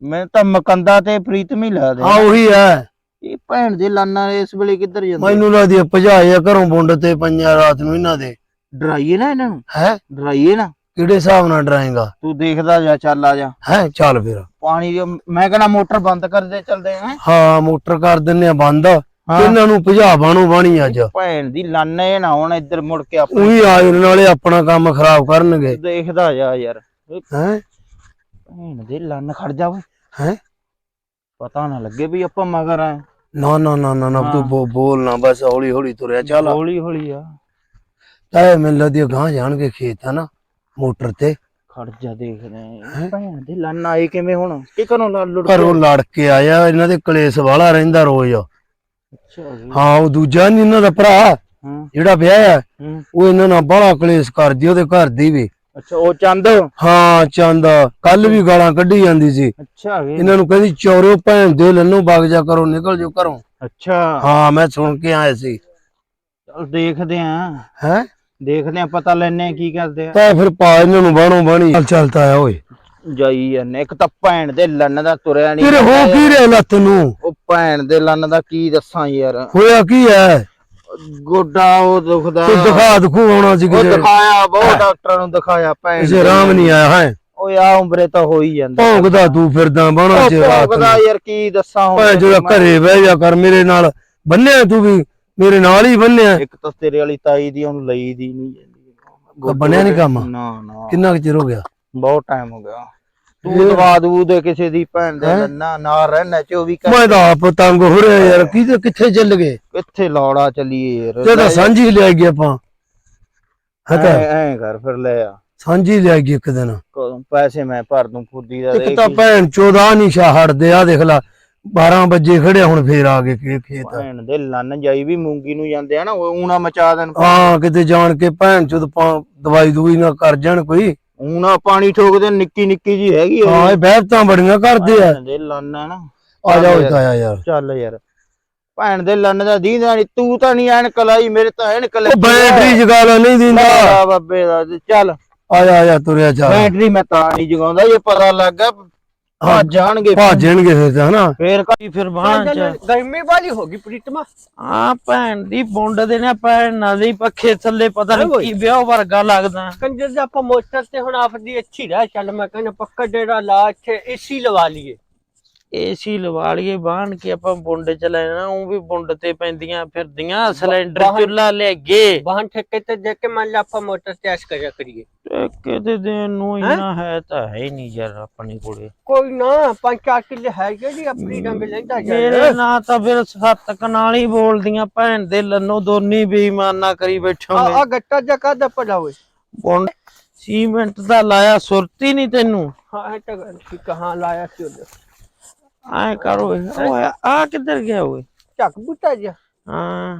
ਮੈਂ ਤਾਂ ਮਕੰਦਾ ਤੇ ਪ੍ਰੀਤਮ ਹੀ ਲਾ ਦੇ ਆ ਉਹੀ ਹੈ ਇਹ ਭੈਣ ਦੇ ਲਾਨਾ ਇਸ ਵੇਲੇ ਕਿੱਧਰ ਜਾਂਦੇ ਮੈਨੂੰ ਲੱਗਦੀ ਆ ਭਜਾਏ ਘਰੋਂ ਬੁੰਡ ਤੇ ਪੰਜਾਂ ਰਾਤ ਨੂੰ ਇਹਨਾਂ ਦੇ ਡਰਾਈਏ ਨਾ ਇਹਨਾਂ ਨੂੰ ਹੈ ਡਰਾਈਏ ਨਾ ਕਿਹੜੇ ਹਿਸਾਬ ਨਾਲ ਡਰਾਏਗਾ ਤੂੰ ਦੇਖਦਾ ਜਾ ਚੱਲ ਆ ਜਾ। ਹੈ ਚੱਲ ਫਿਰ। ਪਾਣੀ ਦੀ ਮੈਂ ਕਹਿੰਦਾ ਮੋਟਰ ਬੰਦ ਕਰ ਦੇ ਚੱਲਦੇ ਹਾਂ। ਹਾਂ ਮੋਟਰ ਕਰ ਦਿੰਨੇ ਆ ਬੰਦ। ਇਹਨਾਂ ਨੂੰ ਭਜਾ ਬਾਣੋ ਬਾਣੀ ਅੱਜ। ਭੈਣ ਦੀ ਲਾਨੇ ਨਾ ਹੁਣ ਇੱਧਰ ਮੁੜ ਕੇ ਆਪਣੇ ਉਹੀ ਆਏ ਨਾਲੇ ਆਪਣਾ ਕੰਮ ਖਰਾਬ ਕਰਨਗੇ। ਦੇਖਦਾ ਜਾ ਯਾਰ। ਹੈ? ਭੈਣ ਦੇ ਲੰਨ ਖੜ ਜਾ ਓਏ। ਹੈ? ਪਤਾ ਨਾ ਲੱਗੇ ਵੀ ਆਪਾਂ ਮਗਰ ਆ। ਨਾ ਨਾ ਨਾ ਨਾ ਨਾ ਤੂੰ ਬੋਲ ਨਾ ਬਸ ਹੌਲੀ ਹੌਲੀ ਤੁਰਿਆ ਚੱਲ। ਹੌਲੀ ਹੌਲੀ ਆ ਤਾਏ ਮੈਨੂੰ ਲੱਗਦੀ ਆ ਗਾਂ ਜਾਣਗੇ ਖੇਤ ਹਨਾ ਮੋਟਰ ਤੇ। ਖੜ ਜਾ ਦੇਖਦੇ ਆ? ਭੈਣ ਦੇ ਲੰਨ ਆਏ ਕਿਵੇਂ ਹੁਣ? ਕਿ ਘਰੋਂ ਲੜ ਲੁੜ ਘਰੋਂ ਲੜ ਕੇ ਆਇਆ ਇਹਨਾਂ ਦੇ ਕਲੇਸ਼ ਵਾਲਾ ਰਹਿੰਦਾ ਰੋਜ਼। ਅੱਛਾ ਜੀ। ਹਾਂ ਉਹ ਦੂਜਾ ਨਹੀਂ ਇਹਨਾਂ ਦਾ ਭਰਾ ਹੂੰ। ਜਿਹੜਾ ਵਿਆਹ ਹੈ ਹੂੰ। ਉਹ ਇਹਨਾਂ ਨਾਲ ਬੜਾ ਕਲੇਸ਼ ਕਰਦੀ ਉਹਦੇ ਘਰ ਦੀ ਵੀ। ਅੱਛਾ ਉਹ ਚੰਦ? ਹਾਂ ਚੰਦਾ। ਕੱਲ ਵੀ ਗਾਲਾਂ ਕੱਢੀ ਜਾਂਦੀ ਸੀ। ਅੱਛਾ ਵੀ ਇਹਨਾਂ ਨੂੰ ਕਹਿੰਦੀ ਚੋਰਿਓ ਭੈਣ ਦੇ ਲੰਨੂ ਵਗ ਜਾ ਕਰੋ ਨਿਕਲ ਜਾਓ ਘਰੋਂ। ਅੱਛਾ। ਹਾਂ ਮੈਂ ਸੁਣ ਕੇ ਆਇਆ ਸੀ। ਚਲ ਦੇਖਦੇ ਆ। ਹੈ? ਦੇਖਦੇ ਆ ਪਤਾ ਲੈਣੇ ਕੀ ਕਰਦੇ ਆ। ਤਾਂ ਫਿਰ ਪਾ ਇਹਨਾਂ ਨੂੰ ਬਾਣੋ ਬਾਣੀ ਚੱਲ ਚੱਲਤਾ ਆ ਓਏ। ਜਾਈ ਜਾਂਦੇ ਇੱਕ ਤਾਂ ਭੈਣ ਦੇ ਲੰਨ ਦਾ ਤੁਰਿਆ ਨਹੀਂ ਤੇਰੇ ਹੋ ਕੀ ਰਿਹਾ ਲੱਤ ਨੂੰ? ਉਹ ਭੈਣ ਦੇ ਲੰਨ ਦਾ ਕੀ ਦੱਸਾਂ ਯਾਰ। ਹੋਇਆ ਕੀ ਹੈ ਗੋਡਾ ਉਹ ਦੁਖਦਾ। ਤੂੰ ਦਿਖਾ ਦਿਖੂ ਆਉਣਾ ਸੀ ਉਹ ਕਿਤੇ। ਦਿਖਾਇਆ ਬਹੁਤ ਡਾਕਟਰਾਂ ਨੂੰ ਦਿਖਾਇਆ ਭੈਣ ਕਿਸੇ ਆਰਾਮ ਨਹੀਂ ਆਇਆ ਹੈ। ਓਏ ਆ ਉਮਰੇ ਤਾਂ ਹੋ ਹੀ ਜਾਂਦਾ। ਭੌਂਕਦਾ ਤੂੰ ਫਿਰਦਾ ਬਾਣਾ ਚ ਰਾਤ ਭੌਂਕਦਾ ਨੂੰ। ਯਾਰ ਕੀ ਦੱਸਾਂ ਹੁਣ ਭਾਵੇਂ ਜਿਹੜਾ ਤੈਨੂੰ ਘਰੇ ਬਹਿ ਜਾ ਕਰ ਮੇਰੇ ਨਾਲ। ਬੰਨਿਆ ਤੂੰ ਵੀ। ਮੇਰੇ ਨਾਲ ਹੀ ਬੰਨਿਆ। ਇੱਕ ਤਾਂ ਤੇਰੇ ਵਾਲੀ ਤਾਈ ਦੀ ਉਹਨੂੰ ਲਈ ਦੀ ਨਹੀਂ ਜਾਂਦੀ। ਬਣਿਆ ਨੀ ਕੰਮ? ਨਾ ਨਾ। ਕਿੰਨਾ ਚਿਰ ਹੋ ਗਿਆ? ਬਹੁਤ ਟਾਈਮ ਹੋ ਗਿਆ। ਤੂੰ ਦਵਾ ਦੂ ਦੇ ਕਿਸੇ ਦੀ ਭੈਣ ਦੇ? ਲੰਨਾ ਨਾ ਰਹਿਣਾ 24 ਘੰਟੇ ਮੈਂ ਤਾਂ ਆਪ ਤੰਗ ਹੋ ਰਿਹਾ ਯਾਰ ਕਿਤੇ ਕਿੱਥੇ ਚੱਲ ਗਏ? ਕਿੱਥੇ ਲੌੜਾ ਚੱਲੀਏ ਯਾਰ? ਤੇ ਤਾਂ ਸਾਂਝੀ ਲੈ ਗਏ ਆਪਾਂ। ਹੈ ਤਾਂ ਐ ਕਰ ਫਿਰ ਲੈ ਆ। ਸਾਂਝੀ ਲੈ ਗਈ ਇੱਕ ਦਿਨ। ਪੈਸੇ ਮੈਂ ਭਰ ਦੂੰ ਫੁੱਦੀ ਦਾ ਇੱਕ ਤਾਂ। ਭੈਣ ਚੋਦਾ ਨਹੀਂ ਸ਼ਾ ਹਟਦੇ ਆ ਦੇਖ ਲਾ। 12 ਵਜੇ ਖੜਿਆ ਹੁਣ ਫੇਰ ਆ ਗਏ ਖੇ- ਖੇਤ। ਭੈਣ ਦੇ ਲੰਨ ਜਾਈ ਵੀ ਮੂੰਗੀ ਨੂੰ ਜਾਂਦੇ ਆ ਨਾ ਉਹ ਊਣਾ ਮਚਾ ਦੇਣ ਹਾਂ ਕਿਤੇ ਜਾਣ ਕੇ ਭੈਣ ਚੋਦ ਦਵਾਈ ਦੂਈ ਨਾ ਕਰ ਜਾਣ ਕੋਈ। ਊਣਾ ਪਾਣੀ ਠੋਕਦੇ ਨਿੱਕੀ ਨਿੱਕੀ ਜੀ ਹੈਗੀ ਉਹ। ਹਾਂ ਇਹ ਬਹਿਬਤਾਂ ਬੜੀਆਂ ਕਰਦੇ ਆ। ਭੈਣ ਦੇ ਲੰਨ ਆ ਨਾ। ਆ ਜਾ ਓਏ ਤਾਇਆ ਯਾਰ। ਚੱਲ ਯਾਰ। ਭੈਣ ਦੇ ਲੰਨ ਦਾ ਦੀਦਾ ਨਹੀਂ ਤੂੰ ਤਾਂ ਨਹੀਂ ਐਨਕ ਲਾਈ ਮੇਰੇ ਤਾਂ ਐਨਕ ਉਹ ਲੱਗੀ ਬੈਟਰੀ ਜਗਾ ਲਾ ਨਹੀਂ ਦਿੰਦਾ। ਆ ਬੱਬੇ ਦਾ ਚੱਲ। ਆ ਜਾ ਆ ਜਾ ਤੁਰਿਆ ਚੱਲ ਬੈਟਰੀ ਮੈਂ ਤਾਂ ਨਹੀਂ ਜਗਾਉਂਦਾ ਇਹ ਪਤਾ ਲੱਗ ਗਿਆ ਭੱਜ ਜਾਣਗੇ ਭਾਜਣਗੇ ਫਿਰ ਤਾਂ ਹਨਾ? ਫੇਰ ਕ- ਫਿਰ ਬਾਣ ਚ? ਗਰਮੀ ਵਾਲੀ ਹੋ ਗਈ ਪ੍ਰੀਤਮਾ ਆ ਭੈਣ ਦੀ ਬੁੰਡ ਦੇ ਨੇ ਭੈਣ ਨਾਲ ਦੀ ਪੱਖੇ ਥੱਲੇ ਪਤਾ ਹੈਂ ਨਹੀਂ। ਕੀ ਵਿਆਹ ਵਰਗਾ ਲੱਗਦਾ। ਕੰਜਰ ਦੇ ਆਪਾਂ ਮੋਟਰ ਤੇ ਹੁਣ ਆਪਦੀ ਅੱਛੀ ਰਹਿ ਚੱਲ ਮੈਂ ਕਹਿੰਦਾ ਪੱਕਾ ਡੇਰਾ ਲਾ ਇੱਥੇ ਏਸੀ ਲਵਾ ਲਈਏ। ਏਸੀ ਲਵਾ ਲਈਏ ਬਾਣ ਕੇ ਆਪਾਂ ਬੁੰਡ ਚ ਲੈ ਜਾਣਾ ਉਹ ਵੀ ਬੁੰਡ ਤੇ ਪੈਂਦੀਆਂ ਫਿਰਦੀਆਂ ਸਿਲੰਡਰ ਚੁੱਲਾ ਲੈ ਗਏ। ਵਾਹਨ ਠੇਕੇ ਤੇ ਦੇ ਕੇ ਮੰਨ ਲਾ ਆਪਾਂ ਮੋਟਰ ਤੇ ਐਸ਼ ਕਰਿਆ ਕਰੀਏ। ਕਿਤੇ ਦੇਣ ਨੂੰ ਇੰਨਾ ਹੈ ਤਾਂ ਹੈ ਨਹੀਂ ਯਾਰ ਆਪਣੇ ਕੋਲੇ। ਕੋਈ ਨਾ ਪੰਜ ਚਾਰ ਕਿੱਲੇ ਹੈ ਜਿਹੜੀ ਆਪਣੀ ਰੰਗ ਲੈਂਦਾ ਮੇਰੇ ਜਾ ਨਾਲ ਤਾਂ ਫਿਰ ਸੱਤ ਕਨਾਲ ਹੀ ਬੋਲਦੀਆਂ ਭੈਣ ਦੇ ਲੰਨੋ ਦੋਨੀ ਬੇਈਮਾਨਾ ਕਰੀ ਆ ਬੈਠੋਗੇ ਆ ਗੱਟਾ ਜਾ ਕਾਦਾ ਪੜਾ ਹੋਏ? ਬੁੰਡ ਸੀਮੈਂਟ ਦਾ ਲਾਇਆ ਸੁਰਤੀ ਨਹੀਂ ਤੈਨੂੰ। ਹਾਂ ਇਹ ਤਾਂ ਗੱਲ ਠੀਕ ਆ, ਹਾਂ ਲਾਇਆ ਸੀ ਉਹਦੇ। ਐ ਕਰੋ ਓਏ। ਆ ਕਿੱਧਰ ਗਿਆ ਓਏ? ਝੱਕ ਬੁੱਟਾ ਜਾ ਹਾਂ।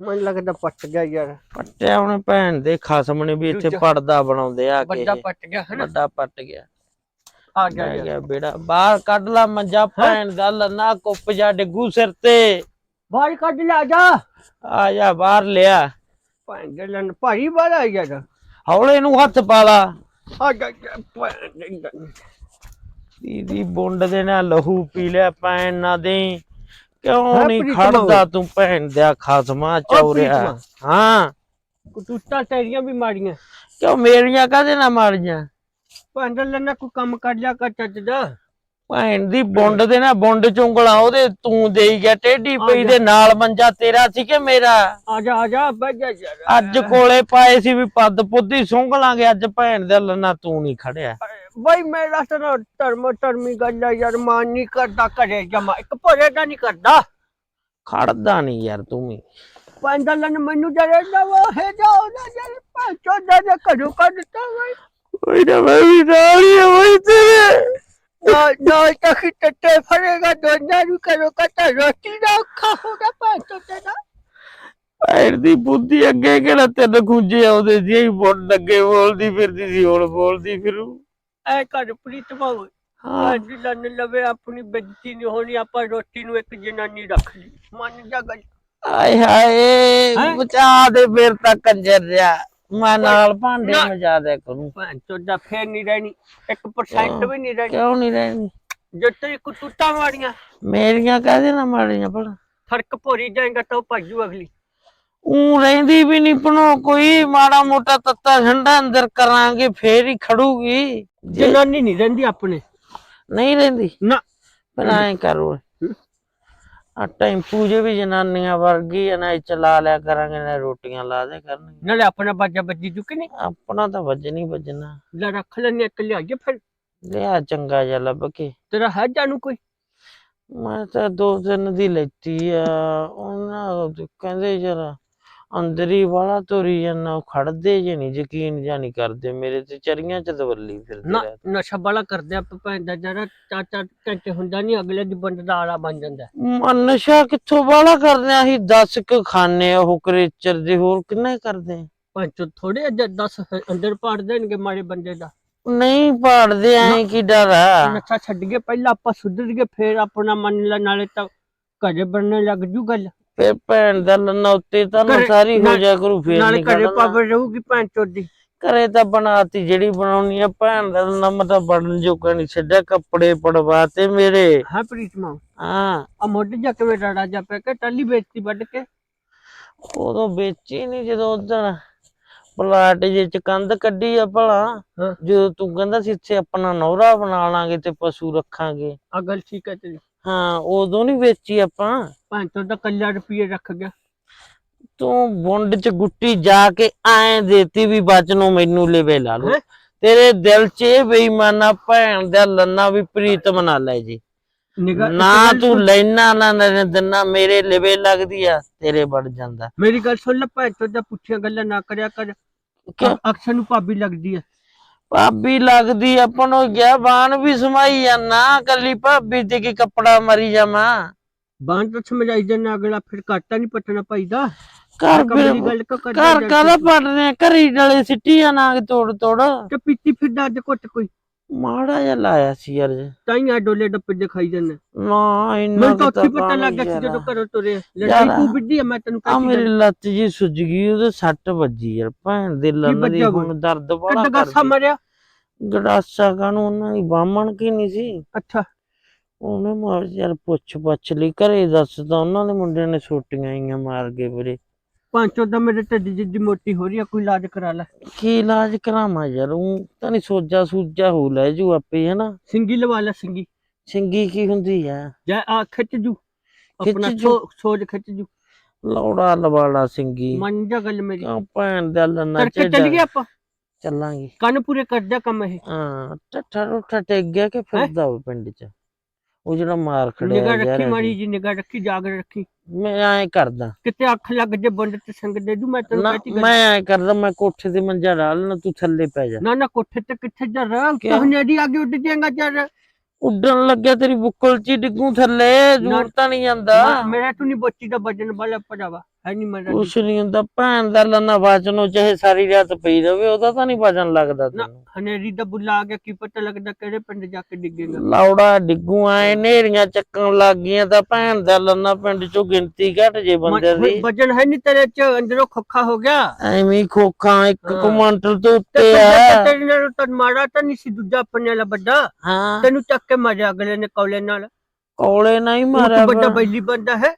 ਮੈਨੂੰ ਲੱਗਦਾ ਪੱਟ ਗਿਆ ਯਾਰ। ਪੱਟਿਆ ਉਹਨੇ ਭੈਣ ਦੇ ਖਸਮ ਨੇ ਵੀ ਇੱਥੇ। ਪੜਦਾ ਬਣਾਉਂਦੇ ਆ ਕੇ ਵੱਡਾ। ਪੱਟ ਗਿਆ ਹਨਾ? ਵੱਡਾ ਪੱਟ ਗਿਆ। ਆ ਗਿਆ ਗਿਆ। ਬੇੜਾ ਬਾਹਰ ਕੱਢ ਲਾ ਮੰਜਾ ਭੈਣ ਦਾ ਲੰਨਾ ਕੁੱਪ ਜਾ ਡਿੱਗੂ ਸਿਰ ਤੇ। ਬਾਹਰ ਕੱਢ ਲਿਆ ਜਾ। ਆ ਜਾ ਬਾਹਰ ਲਿਆ। ਭਾਂ ਗੱਲਨ ਭਾਰੀ ਬਾਹਰ ਆ ਗਿਆ। ਹੌਲੇ ਨੂੰ ਹੱਥ ਪਾ ਲਾ। ਆ ਗਿਆ ਗਿਆ, ਭੈਣ ਦੇ ਦੀਦੀ ਬੁੰਡ ਦੇ ਨਾਲ ਲਹੂ ਪੀ ਲਿਆ ਭੈਣ ਨਾ ਦੇ ਕਿਉਂ ਨਹੀਂ ਖੜਦਾ ਤੂੰ ਭੈਣ ਦਾ ਖਸਮਾ ਚੌਰਿਆ। ਹਾਂ। ਕੁੱਟਾਂ ਤੇਰੀਆਂ ਵੀ ਮਾਰੀਆਂ ਕਿਉਂ ਮੇਰੀਆਂ ਕਾਹਦੇ ਨਾਲ ਮਾਰੀਆਂ ਭਾਂ ਲੈਣਾ ਕੋਈ ਕੰਮ ਕਰ ਲਿਆ ਕਰ ਚੱਜ ਦਾ। ਭੈਣ ਦੀ ਬੁੰਡ ਦੇ ਨਾ ਬੁੰਡ ਚੁੰਗਲਾ ਉਹਦੇ ਤੂੰ ਦੇਈ ਗਿਆ ਟੇਢੀ ਪਈ। ਦੇ ਨਾਲ ਮੰਜਾ ਤੇਰਾ ਸੀ ਕਿ ਮੇਰਾ? ਆ ਜਾ ਆ ਜਾ ਬਹਿ ਜਾ ਯਾਰ। ਅੱਜ ਕੋਲੇ ਪਾਏ ਸੀ ਵੀ ਪੱਦ ਪੁੱਦੀ ਸੁੰਘ ਲਾਂਗੇ ਅੱਜ ਭੈਣ ਦੇ ਲੰਨਾ ਤੂੰ ਨਹੀਂ ਖੜਿਆ। ਬਈ ਮੇਰਾ ਤਾਂ ਧਰਮ ਧਰਮੀ ਗੱਲ ਆ ਯਾਰ ਮਾਨ ਨਹੀਂ ਕਰਦਾ ਕਰੇ ਜਮਾ ਇੱਕ ਭਰੇ ਦਾ ਨਹੀਂ ਕਰਦਾ। ਖੜਦਾ ਨਹੀਂ ਯਾਰ ਤੂੰ ਵੀ। ਪੰਜ ਲਨ ਮੈਨੂੰ ਜਰੇ ਨਾ ਉਹ ਹੈ ਜਾ ਉਹਦਾ ਜਰੇ ਪਾਚੋ ਦਾ ਦੇ ਕਰੂ ਕੱਢਤਾ ਬਈ। ਓਏ ਨਾ ਮੈਂ ਵੀ ਨਾਲ ਹੀ ਬਈ ਤੇਰੇ। ਨਾ ਨਾ ਤੱਕ ਟੱਟੇ ਫੜੇਗਾ ਦੋਨਾਂ ਨੂੰ ਕਰੋ ਕਟਾ ਰੋਟੀ ਦਾ ਔਖਾ ਹੋਗਾ ਪਾਚੋ ਤੇ ਦਾ ਭੈਣ ਦੀ ਬੁੱਧੀ ਅੱਗੇ ਕਿਹੜਾ ਤਿੰਨ ਖੁੰਝੇ ਆਉਂਦੇ ਸੀ ਇਹ ਬੁੰਡ ਅੱਗੇ ਬੋਲਦੀ ਫਿਰਦੀ ਸੀ ਹੁਣ ਬੋਲਦੀ ਫਿਰੂ। ਐ ਕਰ ਹੋਏ ਹਾਂ। ਅੱਜ ਲੰਨ ਲਵੇ ਆਪਣੀ ਬੇਇੱਜ਼ਤੀ ਨਹੀਂ ਹੋਣੀ ਆਪਾਂ ਰੋਟੀ ਨੂੰ ਇੱਕ ਜਨਾਨੀ ਰੱਖ ਲਈ। ਮੰਨ ਜਾ ਗੱਲ। ਆਏ ਹਾਏ? ਬਚਾ ਦੇ ਫਿਰ ਤਾਂ ਕੰਜਰ ਰਿਆ ਮੈਂ ਨਾਲ ਭਾਂਡੇ ਨਾ। ਮਜਾ ਦਿਆ ਕਰੂੰ। ਪਾਚੋ ਦਾ ਫੇਰ ਨਹੀਂ ਰਹਿਣੀ। 1% ਵੀ ਨਹੀਂ ਰਹਿਣੀ। ਕਿਉਂ ਨਹੀਂ ਰਹਿਣੀ? ਜਦ ਤੱਕ ਕੁੱਟਾਂ ਮਾਰੀਆਂ ਮੇਰੀਆਂ ਕਾਹਦੇ ਨਾਲ ਮਾਰੀਆਂ ਭਲਾ। ਫ਼ਰਕ ਭੋਰੀ ਜਾਏਗਾ ਤਾਂ ਉਹ ਭਾਜੂ ਅਗਲੀ। ਉਹ ਰਹਿੰਦੀ ਵੀ ਨਹੀਂ ਪਣੋ ਕੋਈ ਮਾੜਾ ਮੋਟਾ ਤੱਤਾ ਠੰਡਾ ਅੰਦਰ ਕਰਾਂਗੇ ਫੇਰ ਹੀ ਖੜੂਗੀ। ਜਨਾਨੀ ਨਹੀਂ ਰਹਿੰਦੀ ਆਪਣੇ। ਨਹੀਂ ਰਹਿੰਦੀ। ਨਾ। ਐਂ ਕਰੋ ਆ ਟੈਂਪੂ ਜੇ ਵੀ ਜਨਾਨੀਆਂ ਵਰਗੀ ਆ ਨਾ ਇਹ ਚਲਾ ਲਿਆ ਕਰਾਂਗੇ ਨਾ ਰੋਟੀਆਂ ਲਾ ਦੇ ਕਰਨਗੇ ਨਾਲੇ ਆਪਣਾ ਬਾਜਾ ਬੱਜੀ ਚੁੱਕੇ ਨਹੀਂ? ਆਪਣਾ ਤਾਂ ਵੱਜਣੀ ਵੱਜਣਾ। ਲੈ ਰੱਖ ਲੈਣੇ ਇੱਕ ਲਿਆਈਏ ਫਿਰ। ਲਿਆ ਚੰਗਾ ਜਿਹਾ ਲੱਭ ਕੇ। ਤੇਰਾ ਹੈ ਜਾਣੂ ਕੋਈ? ਮੈਂ ਤਾਂ ਦੋ ਦਿਨ ਦੀ ਲੈਤੀ ਆ ਉਹਨਾਂ ਕਹਿੰਦੇ ਜਰਾ ਅੰਦਰ ਹੀ ਵਾਲਾ ਤੋਰੀ ਜਾਂਦਾ ਉਹ ਖੜਦੇ ਜੇ ਨਹੀਂ ਯਕੀਨ ਜਾਂ ਨਹੀਂ ਕਰਦੇ ਮੇਰੇ ਤੇ ਚਰੀਆਂ ਚ ਦਵੱਲੀ ਫਿਰਦੇ ਨਾ ਰਹਿੰਦੇ। ਨਸ਼ਾ ਵਾਲਾ ਕਰਦੇ ਆ ਪੈਂਦਾ ਜਰਾ ਚਾਰ ਚਾਰ ਘੰਟੇ ਹੁੰਦਾ ਨਹੀਂ ਅਗਲੇ ਦੀ ਬੰਦ ਦਾ ਆਲਾ ਬਣ ਜਾਂਦਾ ਮ- ਨਸ਼ਾ ਕਿੱਥੋਂ ਵਾਲਾ ਕਰਦੇ ਆ ਅਸੀਂ 10 ਕ ਖਾਣੇ ਉਹ ਕਰੇਚਰ ਦੇ ਹੋਰ ਕਿੰਨੇ ਕਰਦੇ ਆ? ਪੰਜ ਥੋੜੇ ਅੱਜ 10 ਅੰਦਰ ਪਾੜ ਦੇਣਗੇ ਮਾਰੇ ਬੰਦੇ ਦਾ ਨਹੀਂ ਪਾੜਦੇ ਐ ਕੀ ਡਰ ਆ ਨਸ਼ਾ ਛੱਡ ਕੇ ਪਹਿਲਾਂ ਆਪਾਂ ਸੁਧਰ ਗਏ ਫੇਰ ਆਪਣਾ ਮੰਨ ਲੈ ਨਾਲੇ ਤਾਂ ਘਰੇ ਬਣਨੇ ਲੱਗ ਜੂ ਗੱਲ ਫੇਰ ਭੈਣ ਦਾ ਲੰਨਾ ਉੱਤੇ ਤਾਂ ਨਾ ਘਰੇ- ਸਾਰੀ ਹੋ ਜਾ ਕਰੂ ਫੇਰ ਨਾਲੇ ਨਹੀਂ ਘਰੇ ਕੱਢਣਾ। ਪਾਵਰ ਰਹੂਗੀ ਭੈਣ ਚੋਦੀ। ਘਰੇ ਤਾਂ ਬਣਾਤੀ ਜਿਹੜੀ ਬਣਾਉਣੀ ਆ ਭੈਣ ਦਾ ਨੰਮ ਤਾਂ ਬਣਨ ਜੋਗਾ ਨਹੀਂ ਛੱਡਿਆ ਕੱਪੜੇ ਪੜਵਾਤੇ ਮੇਰੇ। ਹਾਂ ਪ੍ਰੀਤਮਾ ਹਾਂ। ਆ ਮੋਢੇ ਜਾ ਕੇ ਮੇਰਾ ਰਾਜਾ ਪੈ ਕੇ ਟਾਲੀ ਵੇਚਤੀ ਵੱਢ ਕੇ। ਉਦੋਂ ਵੇਚੀ ਨਹੀਂ ਜਦੋਂ ਉਧਰ ਪਲਾਟ ਜੇ ਚ ਕੰਧ ਕੱਢੀ ਆ ਭਲਾ। ਹਾਂ। ਜਦੋਂ ਤੂੰ ਕਹਿੰਦਾ ਸੀ ਇੱਥੇ ਆਪਣਾ ਨੌਰਾ ਬਣਾ ਲਾਂਗੇ ਤੇ ਪਸ਼ੂ ਰੱਖਾਂਗੇ। ਆ ਗੱਲ ਠੀਕ ਹੈ ਤੇਰੀ। ਹਾਂ ਉਦੋਂ ਨਹੀਂ ਵੇਚੀ ਆਪਾਂ। ਚੋਦ ਦਾ ਕੱਲਾ ਰੁਪਏ ਰੱਖ ਗਿਆ। ਤੂੰ ਬੁੰਡ ਚ ਗੁੱਟੀ ਜਾ ਕੇ ਐਂ ਦੇਤੀ ਵੀ ਬਚ ਨੂੰ ਮੈਨੂੰ ਲੈਵੇ ਲਾ ਲੋ? ਤੇਰੇ ਦਿਲ 'ਚ ਇਹ ਬੇਈਮਾਨਾ ਭੈਣ ਦਾ ਲੰਨਾ ਵੀ ਪ੍ਰੀਤਮ ਨਾ ਲੈ ਜੀ। ਨਾ ਤੂੰ ਲੈਣਾ ਨਾ ਨਾ ਦਿਨਾ ਮੇਰੇ ਲਿਵੇ ਲੱਗਦੀ ਆ ਤੇਰੇ ਵੜ ਜਾਂਦਾ। ਮੇਰੀ ਗੱਲ ਸੁਣ ਲੈ ਭੈਣ ਦਾ ਪੁੱਛਿਆ ਗੱਲਾਂ ਨਾ ਕਰਿਆ ਕਰ? ਅਕਸਰ ਨੂੰ ਭਾਬੀ ਲੱਗਦੀ ਹੈ ਭਾਬੀ ਲੱਗਦੀ ਆਪਾਂ ਨੂੰ ਗਿਆ ਬਾਣ ਵੀ ਸਮਾਈ ਜਾਨਾ ਕੱਲੀ ਭਾਬੀ ਤੇ ਕੀ ਕੱਪੜਾ ਮਰੀ ਜਾਵਾਂ। ਬਾਂਹ ਤਾਂ ਸਮਝਾਈ ਜਾਣਾ ਅਗਲਾ ਫਿਰ ਘਾਟਾ ਨਹੀਂ ਪਟਣਾ ਪੈਂਦਾ ਘਰ ਫਿਰ ਘਰ ਕਾਹਦਾ ਪੜਨੇ ਘਰੀ ਡਲੇ ਸਿੱਟੀ ਆ ਨਾਗ ਤੋੜ ਤੋੜ ਤੇ ਪੀਤੀ ਫਿਰਦਾ ਅੱਜ ਕੁੱਟ ਕੋਈ। ਮਾੜਾ ਜਿਹਾ ਲਾਇਆ ਸੀ ਯਾਰ ਤਾਂ ਹੀ ਆ ਡੋਲੇ ਡੱਪੇ ਦਿਖਾਈ ਜਾਂਦੇ। ਨਾ ਇੰਨਾ ਮੈਨੂੰ ਤਾਂ ਉੱਥੇ ਪਤਾ ਲੱਗ ਗਿਆ ਸੀ। ਜਦੋਂ ਘਰੋਂ ਤੁਰੇ। ਲੜਾਈ ਯਾਰ, ਤੂੰ ਵਿੱਢੀ ਆ ਮੈਂ ਤੈਨੂੰ ਆ ਕਹਿੰਦੀ ਮੇਰੀ ਲੱਤ ਜੀ ਸੁੱਜ ਗਈ ਉਹਦੇ ਸੱਟ ਵੱਜੀ ਯਾਰ। ਭੈਣ ਦੇ ਲੰਨ ਦੀ ਵੱਜਿਆ ਹੁਣ ਦਰਦ ਬੜਾ ਕੱਟ ਗਾਸਾ ਕਰਦੀ ਮਰਿਆ? ਗੜਾਸਾ ਕਾਨੂੰ ਉਹਨਾਂ ਦੀ ਬਾਹਮਣ ਕੀ ਨਹੀਂ ਸੀ? ਅੱਛਾ। ਉਹਨੇ ਮਾਰ ਯਾਰ ਪੁੱਛ ਪੁੱਛ ਲਈ ਘਰੇ ਦੱਸਦਾ ਉਹਨਾਂ ਦੇ ਮੁੰਡਿਆਂ ਨੇ ਛੋਟੀਆਂ ਆਈਆਂ ਮਾਰ ਕੇ ਵੀਰੇ। ਪੰਚੋ ਦਾ ਮੇਰੇ ਢਿੱਡ ਜਿੱਡੀ ਮੋਟੀ ਹੋ ਰਹੀ ਆ ਕੋਈ ਇਲਾਜ ਕਰਾ ਲੈ। ਕੀ ਇਲਾਜ ਕਰਾਵਾਂ ਯਾਰ ਉਹ ਤਾਂ ਨਹੀਂ ਸੋਜਾ ਸੂਜਾ ਹੋ ਲੈ ਜੂ ਆਪੇ ਹਨਾ? ਸਿੰਗੀ ਲਵਾ ਲੈ ਸਿੰਗੀ। ਸਿੰਗੀ ਕੀ ਹੁੰਦੀ ਆ? ਜਾਂ ਆ ਖਿੱਚ ਜੂ। ਆਪਣਾ ਖਿੱਚ ਜੂ। ਸੋ- ਸੋਜ ਖਿੱਚ ਜੂ। ਲੌੜਾ ਲਵਾੜਾ ਸਿੰਗੀ। ਮੰਨ ਜਾ ਗੱਲ ਮੇਰੀ। ਕਿਉਂ ਭੈਣ ਦਾ ਲੰਨਾ ਕਰਕੇ ਚੱਲ ਗਏ ਆਪਾਂ। ਚੱਲਾਂਗੇ। ਕੰਨ ਪੂਰੇ ਕਰ ਜਾ ਕੰਮ ਇਹ। ਹਾਂ ਟੱਠਾ ਰੁੱਠਾ ਟਿਕ ਗਿਆ ਕਿ ਫਿਰਦਾ ਹੋਵੇ ਪਿੰਡ 'ਚ। ਉਹ ਜਿਹੜਾ ਮਾਰ ਖੜਿਆ ਨਿਗਾ ਰੱਖੀ। ਮਾੜੀ ਜੀ। ਨਿਗਾ ਰੱਖੀ ਜਾਗ ਰੱਖੀ। ਮੈਂ ਐਂ ਕਰਦਾ। ਕਿਤੇ ਅੱਖ ਲੱਗ ਜੇ ਬੰਦ ਤੇ ਸੰਗ ਦੇ ਦੂ ਮੈਂ ਤੈਨੂੰ ਕਹਿਤੀ ਮੈਂ ਐਂ ਕਰਦਾ ਮੈਂ ਕੋਠੇ ਤੇ ਮੰਜਾ ਡਾ ਲੈਣਾ ਤੂੰ ਥੱਲੇ ਪੈ ਜਾ। ਨਾ ਨਾ ਕੋਠੇ ਤੇ ਕਿੱਥੇ ਜਾ ਰਹਾ? ਕਿਆ? ਤੂੰ ਨੇੜੀ ਆਗੇ ਉੱਡ ਜਾਏਗਾ ਜਰ ਉੱਡਣ ਲੱਗਿਆ ਤੇਰੀ ਬੁੱਕਲ 'ਚ ਡਿੱਗੂ ਥੱਲੇ ਜ਼ੋਰ ਤਾਂ ਨਹੀਂ ਜਾਂਦਾ ਮੇਰਾ ਤੂੰ ਨਹੀਂ ਬੱਚੀ ਦਾ ਵਜਨ ਵਾਲਾ ਪੜਾਵਾ ਹੈ ਨਹੀਂ ਮੇਰਾ ਕੁਛ ਨਹੀਂ ਹੁੰਦਾ ਭੈਣ ਦਾ ਲੰਨਾ ਵਾਚਨੋ ਚਾਹੇ ਸਾਰੀ ਰਾਤ ਪਈ ਰਵੇ ਉਹਦਾ ਤਾਂ ਨਹੀਂ ਵਜਨ ਲੱਗਦਾ ਤੈਨੂੰ। ਹਨੇਰੀ ਦਾ ਬੁੱਲਾ ਆ ਗਿਆ ਕੀ ਪਤਾ ਲੱਗਦਾ ਕਿਹੜੇ ਪਿੰਡ ਜਾ ਕੇ ਡਿੱਗੇਗਾ। ਲੌੜਾ ਡਿੱਗੂ ਐ ਨੇਰੀਆਂ ਚੱਕਣ ਲੱਗ ਗਈਆਂ ਤਾਂ ਭੈਣ ਦਾ ਲੰਨਾ ਪਿੰਡ 'ਚੋਂ ਗਿਣਤੀ ਘਟ ਜੇ ਬੰਦੇ ਦੀ। ਵਜਨ ਹੈ ਨਹੀਂ ਤੇਰੇ ਚ ਅੰਦਰੋਂ ਖੋਖਾ ਹੋ ਗਿਆ। ਐਵੇਂ ਖੋਖਾਂ ਇੱਕ। ਕੁਆਂਟਲ ਤੋਂ ਉੱਤੇ ਆ। ਤੇਰੇ ਨਾਲ ਤਾਂ ਮਾੜਾ ਤਾਂ ਨਹੀਂ ਸੀ ਦੂਜਾ ਆਪਣੇ ਵਾਲਾ ਵੱਡਾ। ਹਾਂ। ਤੈਨੂੰ ਚੱਕ ਕੇ ਮਾਰਿਆ ਅਗਲੇ ਨੇ ਕੌਲੇ ਨਾਲ। ਕੋਲੇ ਨਹੀਂ ਮਾਰਿਆ ਵੱਡਾ ਬੈਲੀ ਬੰਦਾ ਹੈ।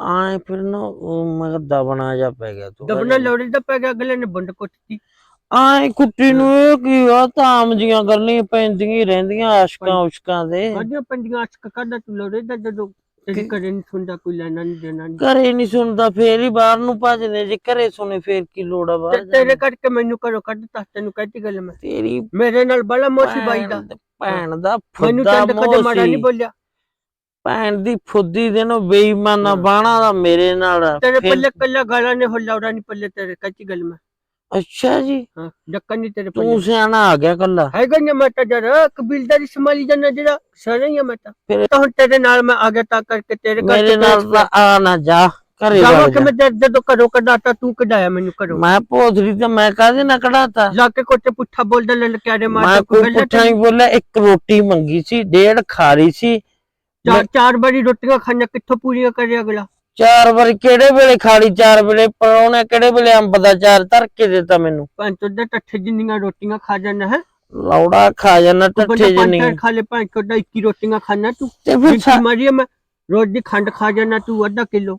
ਆਏ ਫਿਰ ਨਾ ਉਹ ਮੈਂ ਦਬਣਾ ਜਾ ਪੈ ਗਿਆ ਤੂੰ। ਦਬਨਾ ਲੋੜੀ ਦਾ ਪੈ ਗਿਆ ਅਗਲੇ ਨੇ ਬੰਦ ਕੁੱਟਤੀ। ਆਏ ਕੁੱਟੀ ਨੂੰ ਇਹ ਕੀ ਆ ਤਾਮ ਜੀਆਂ ਕਰਨੀਆਂ ਪੈਂਦੀਆਂ ਹੀ ਰਹਿੰਦੀਆਂ ਆਸ਼ਕਾਂ ਉਸ਼ਕਾਂ ਦੇ। ਕਾਦੀਆਂ ਪੰਡੀਆਂ ਅਸਕ ਕਰਦਾ ਤੂੰ ਲੋੜੇ ਦਾ ਜਦੋਂ ਤੇਰੀ ਘਰੇ ਨਹੀਂ ਸੁਣਦਾ ਕੋਈ ਲੈਣਾ ਨਹੀਂ ਦੇਣਾ ਨਹੀਂ। ਘਰੇ ਨਹੀਂ ਸੁਣਦਾ ਫੇਰ ਹੀ ਬਾਹਰ ਨੂੰ ਭੱਜਦੇ ਜੇ ਘਰੇ ਸੁਣੇ ਫੇਰ ਕੀ ਲੋੜ ਆ ਬਾਹਰ ਤੇ ਤੇਰੇ ਕਰਕੇ ਮੈਨੂੰ ਘਰੋਂ ਕੱਢਤਾ ਤੈਨੂੰ ਕਹਿਤੀ ਗੱਲ ਮੈਂ। ਤੇਰੀ ਮੇਰੇ ਨਾਲ ਬੜਾ ਮੋਸੀ ਬਾਈ ਦਾ। ਭੈਣ- ਭੈਣ ਦਾ ਮੈਨੂੰ ਫੁੱਦਾ ਕਦੇ ਮਾੜਾ ਨਹੀਂ ਮੋਸੀ ਬੋਲਿਆ। ਭੈਣ ਦੀ ਫੁੱਦੀ ਦੇ ਨੂੰ ਬੇਈਮਾਨਾ ਹਾਂ। ਬਾਣਾ ਦਾ ਮੇਰੇ ਨਾਲ ਆ। ਤੇਰੇ ਫਿਰ- ਪੱਲੇ ਕੱਲਾ ਗਾਲਾਂ ਨੇ ਹੋ ਲੌੜਾ ਨਹੀਂ ਪੱਲੇ ਤੇਰੇ ਕਹਿਤੀ ਗੱਲ ਮੈਂ। ਅੱਛਾ ਜੀ। ਹਾਂ ਡੱਕਾ ਨਹੀਂ ਤੇਰੇ ਤੂੰ ਸਿਆਣਾ ਆ ਗਿਆ ਕੱਲਾ। ਹੈਗਾ ਨਾ ਮੈਂ ਤਾਂ ਜਰਾ ਕਬੀਲਦਾਰੀ ਸੰਭਾਲੀ ਜਾਂਦਾ ਜਿਹੜਾ ਸਰ ਹੀ ਆ ਮੈਂ ਤਾਂ। ਫਿਰ- ਤਾਂ ਹੁਣ ਤੇਰੇ ਨਾਲ ਮੈਂ ਆ ਗਿਆ ਤਾਂ ਕਰਕੇ ਤੇਰੇ ਮੇਰੇ ਕਰਕੇ ਨਾਲ ਤਾਂ ਆ ਨਾ ਜਾ ਘਰੇ ਜਾਵਾ ਵਗ ਕਿ। ਜਾ ਮੈਂ ਜਦ- ਜਦੋਂ ਘਰੋਂ ਕਢਾਤਾ ਤੂੰ ਕਢਾਇਆ ਮੈਨੂੰ ਘਰੋਂ। ਮੈਂ ਭੋਸਰੀ ਤੇ ਮੈਂ ਕਾਹਦੇ ਨਾਲ ਕਢਾਤਾ? ਜਾ ਕੇ ਕੋਟੇ ਪੁੱਠਾ ਬੋਲਦਾ ਲਲਕਿਆਰੇ ਮੈਂ ਮਾਰਦਾ ਕੋਈ ਕੋਈ ਪੁੱਠਾ ਨਹੀਂ ਬੋਲਿਆ ਇੱਕ ਰੋਟੀ ਮੰਗੀ ਸੀ ਡੇਢ ਖਾਰੀ ਸੀ। ਚਾਰ ਚਾਰ ਵਾਰੀ ਰੋਟੀਆਂ ਖਾਣਾ ਕਿੱਥੋਂ ਪੂਰੀਆਂ ਕਰੇ ਅਗਲਾ? ਚਾਰ ਵਾਰੀ ਕਿਹੜੇ ਵੇਲੇ ਖਾਲੀ ਚਾਰ ਵੇਲੇ ਪਰੌਣੇ ਕਿਹੜੇ ਵੇਲੇ ਅੰਬ ਦਾ ਚਾਰ ਧਰ ਕੇ ਦਿੱਤਾ ਮੈਨੂੰ? ਪੰਜ ਤੋਂ ਦੇ ਟੱਠੇ ਜਿੰਨੀਆਂ ਰੋਟੀਆਂ ਖਾ ਜਾਣਾ ਹੈ। ਲੌੜਾ ਖਾ ਜਾਣਾ ਟੱਠੇ ਬੰਦਾ ਪੰਜ ਖਾ ਲੈ ਪੰਜ ਤੋਂ ਦਾ 21 ਰੋਟੀਆਂ ਖਾਣਾ ਤੂੰ। ਤੇ ਫਿਰ ਜਿੱਤੀ ਮਾਰੀ ਆ ਮੈਂ ਰੋਜ਼ ਦੀ ਖੰਡ ਖਾ ਜਾਣਾ ਤੂੰ ਅੱਧਾ ਕਿਲੋ।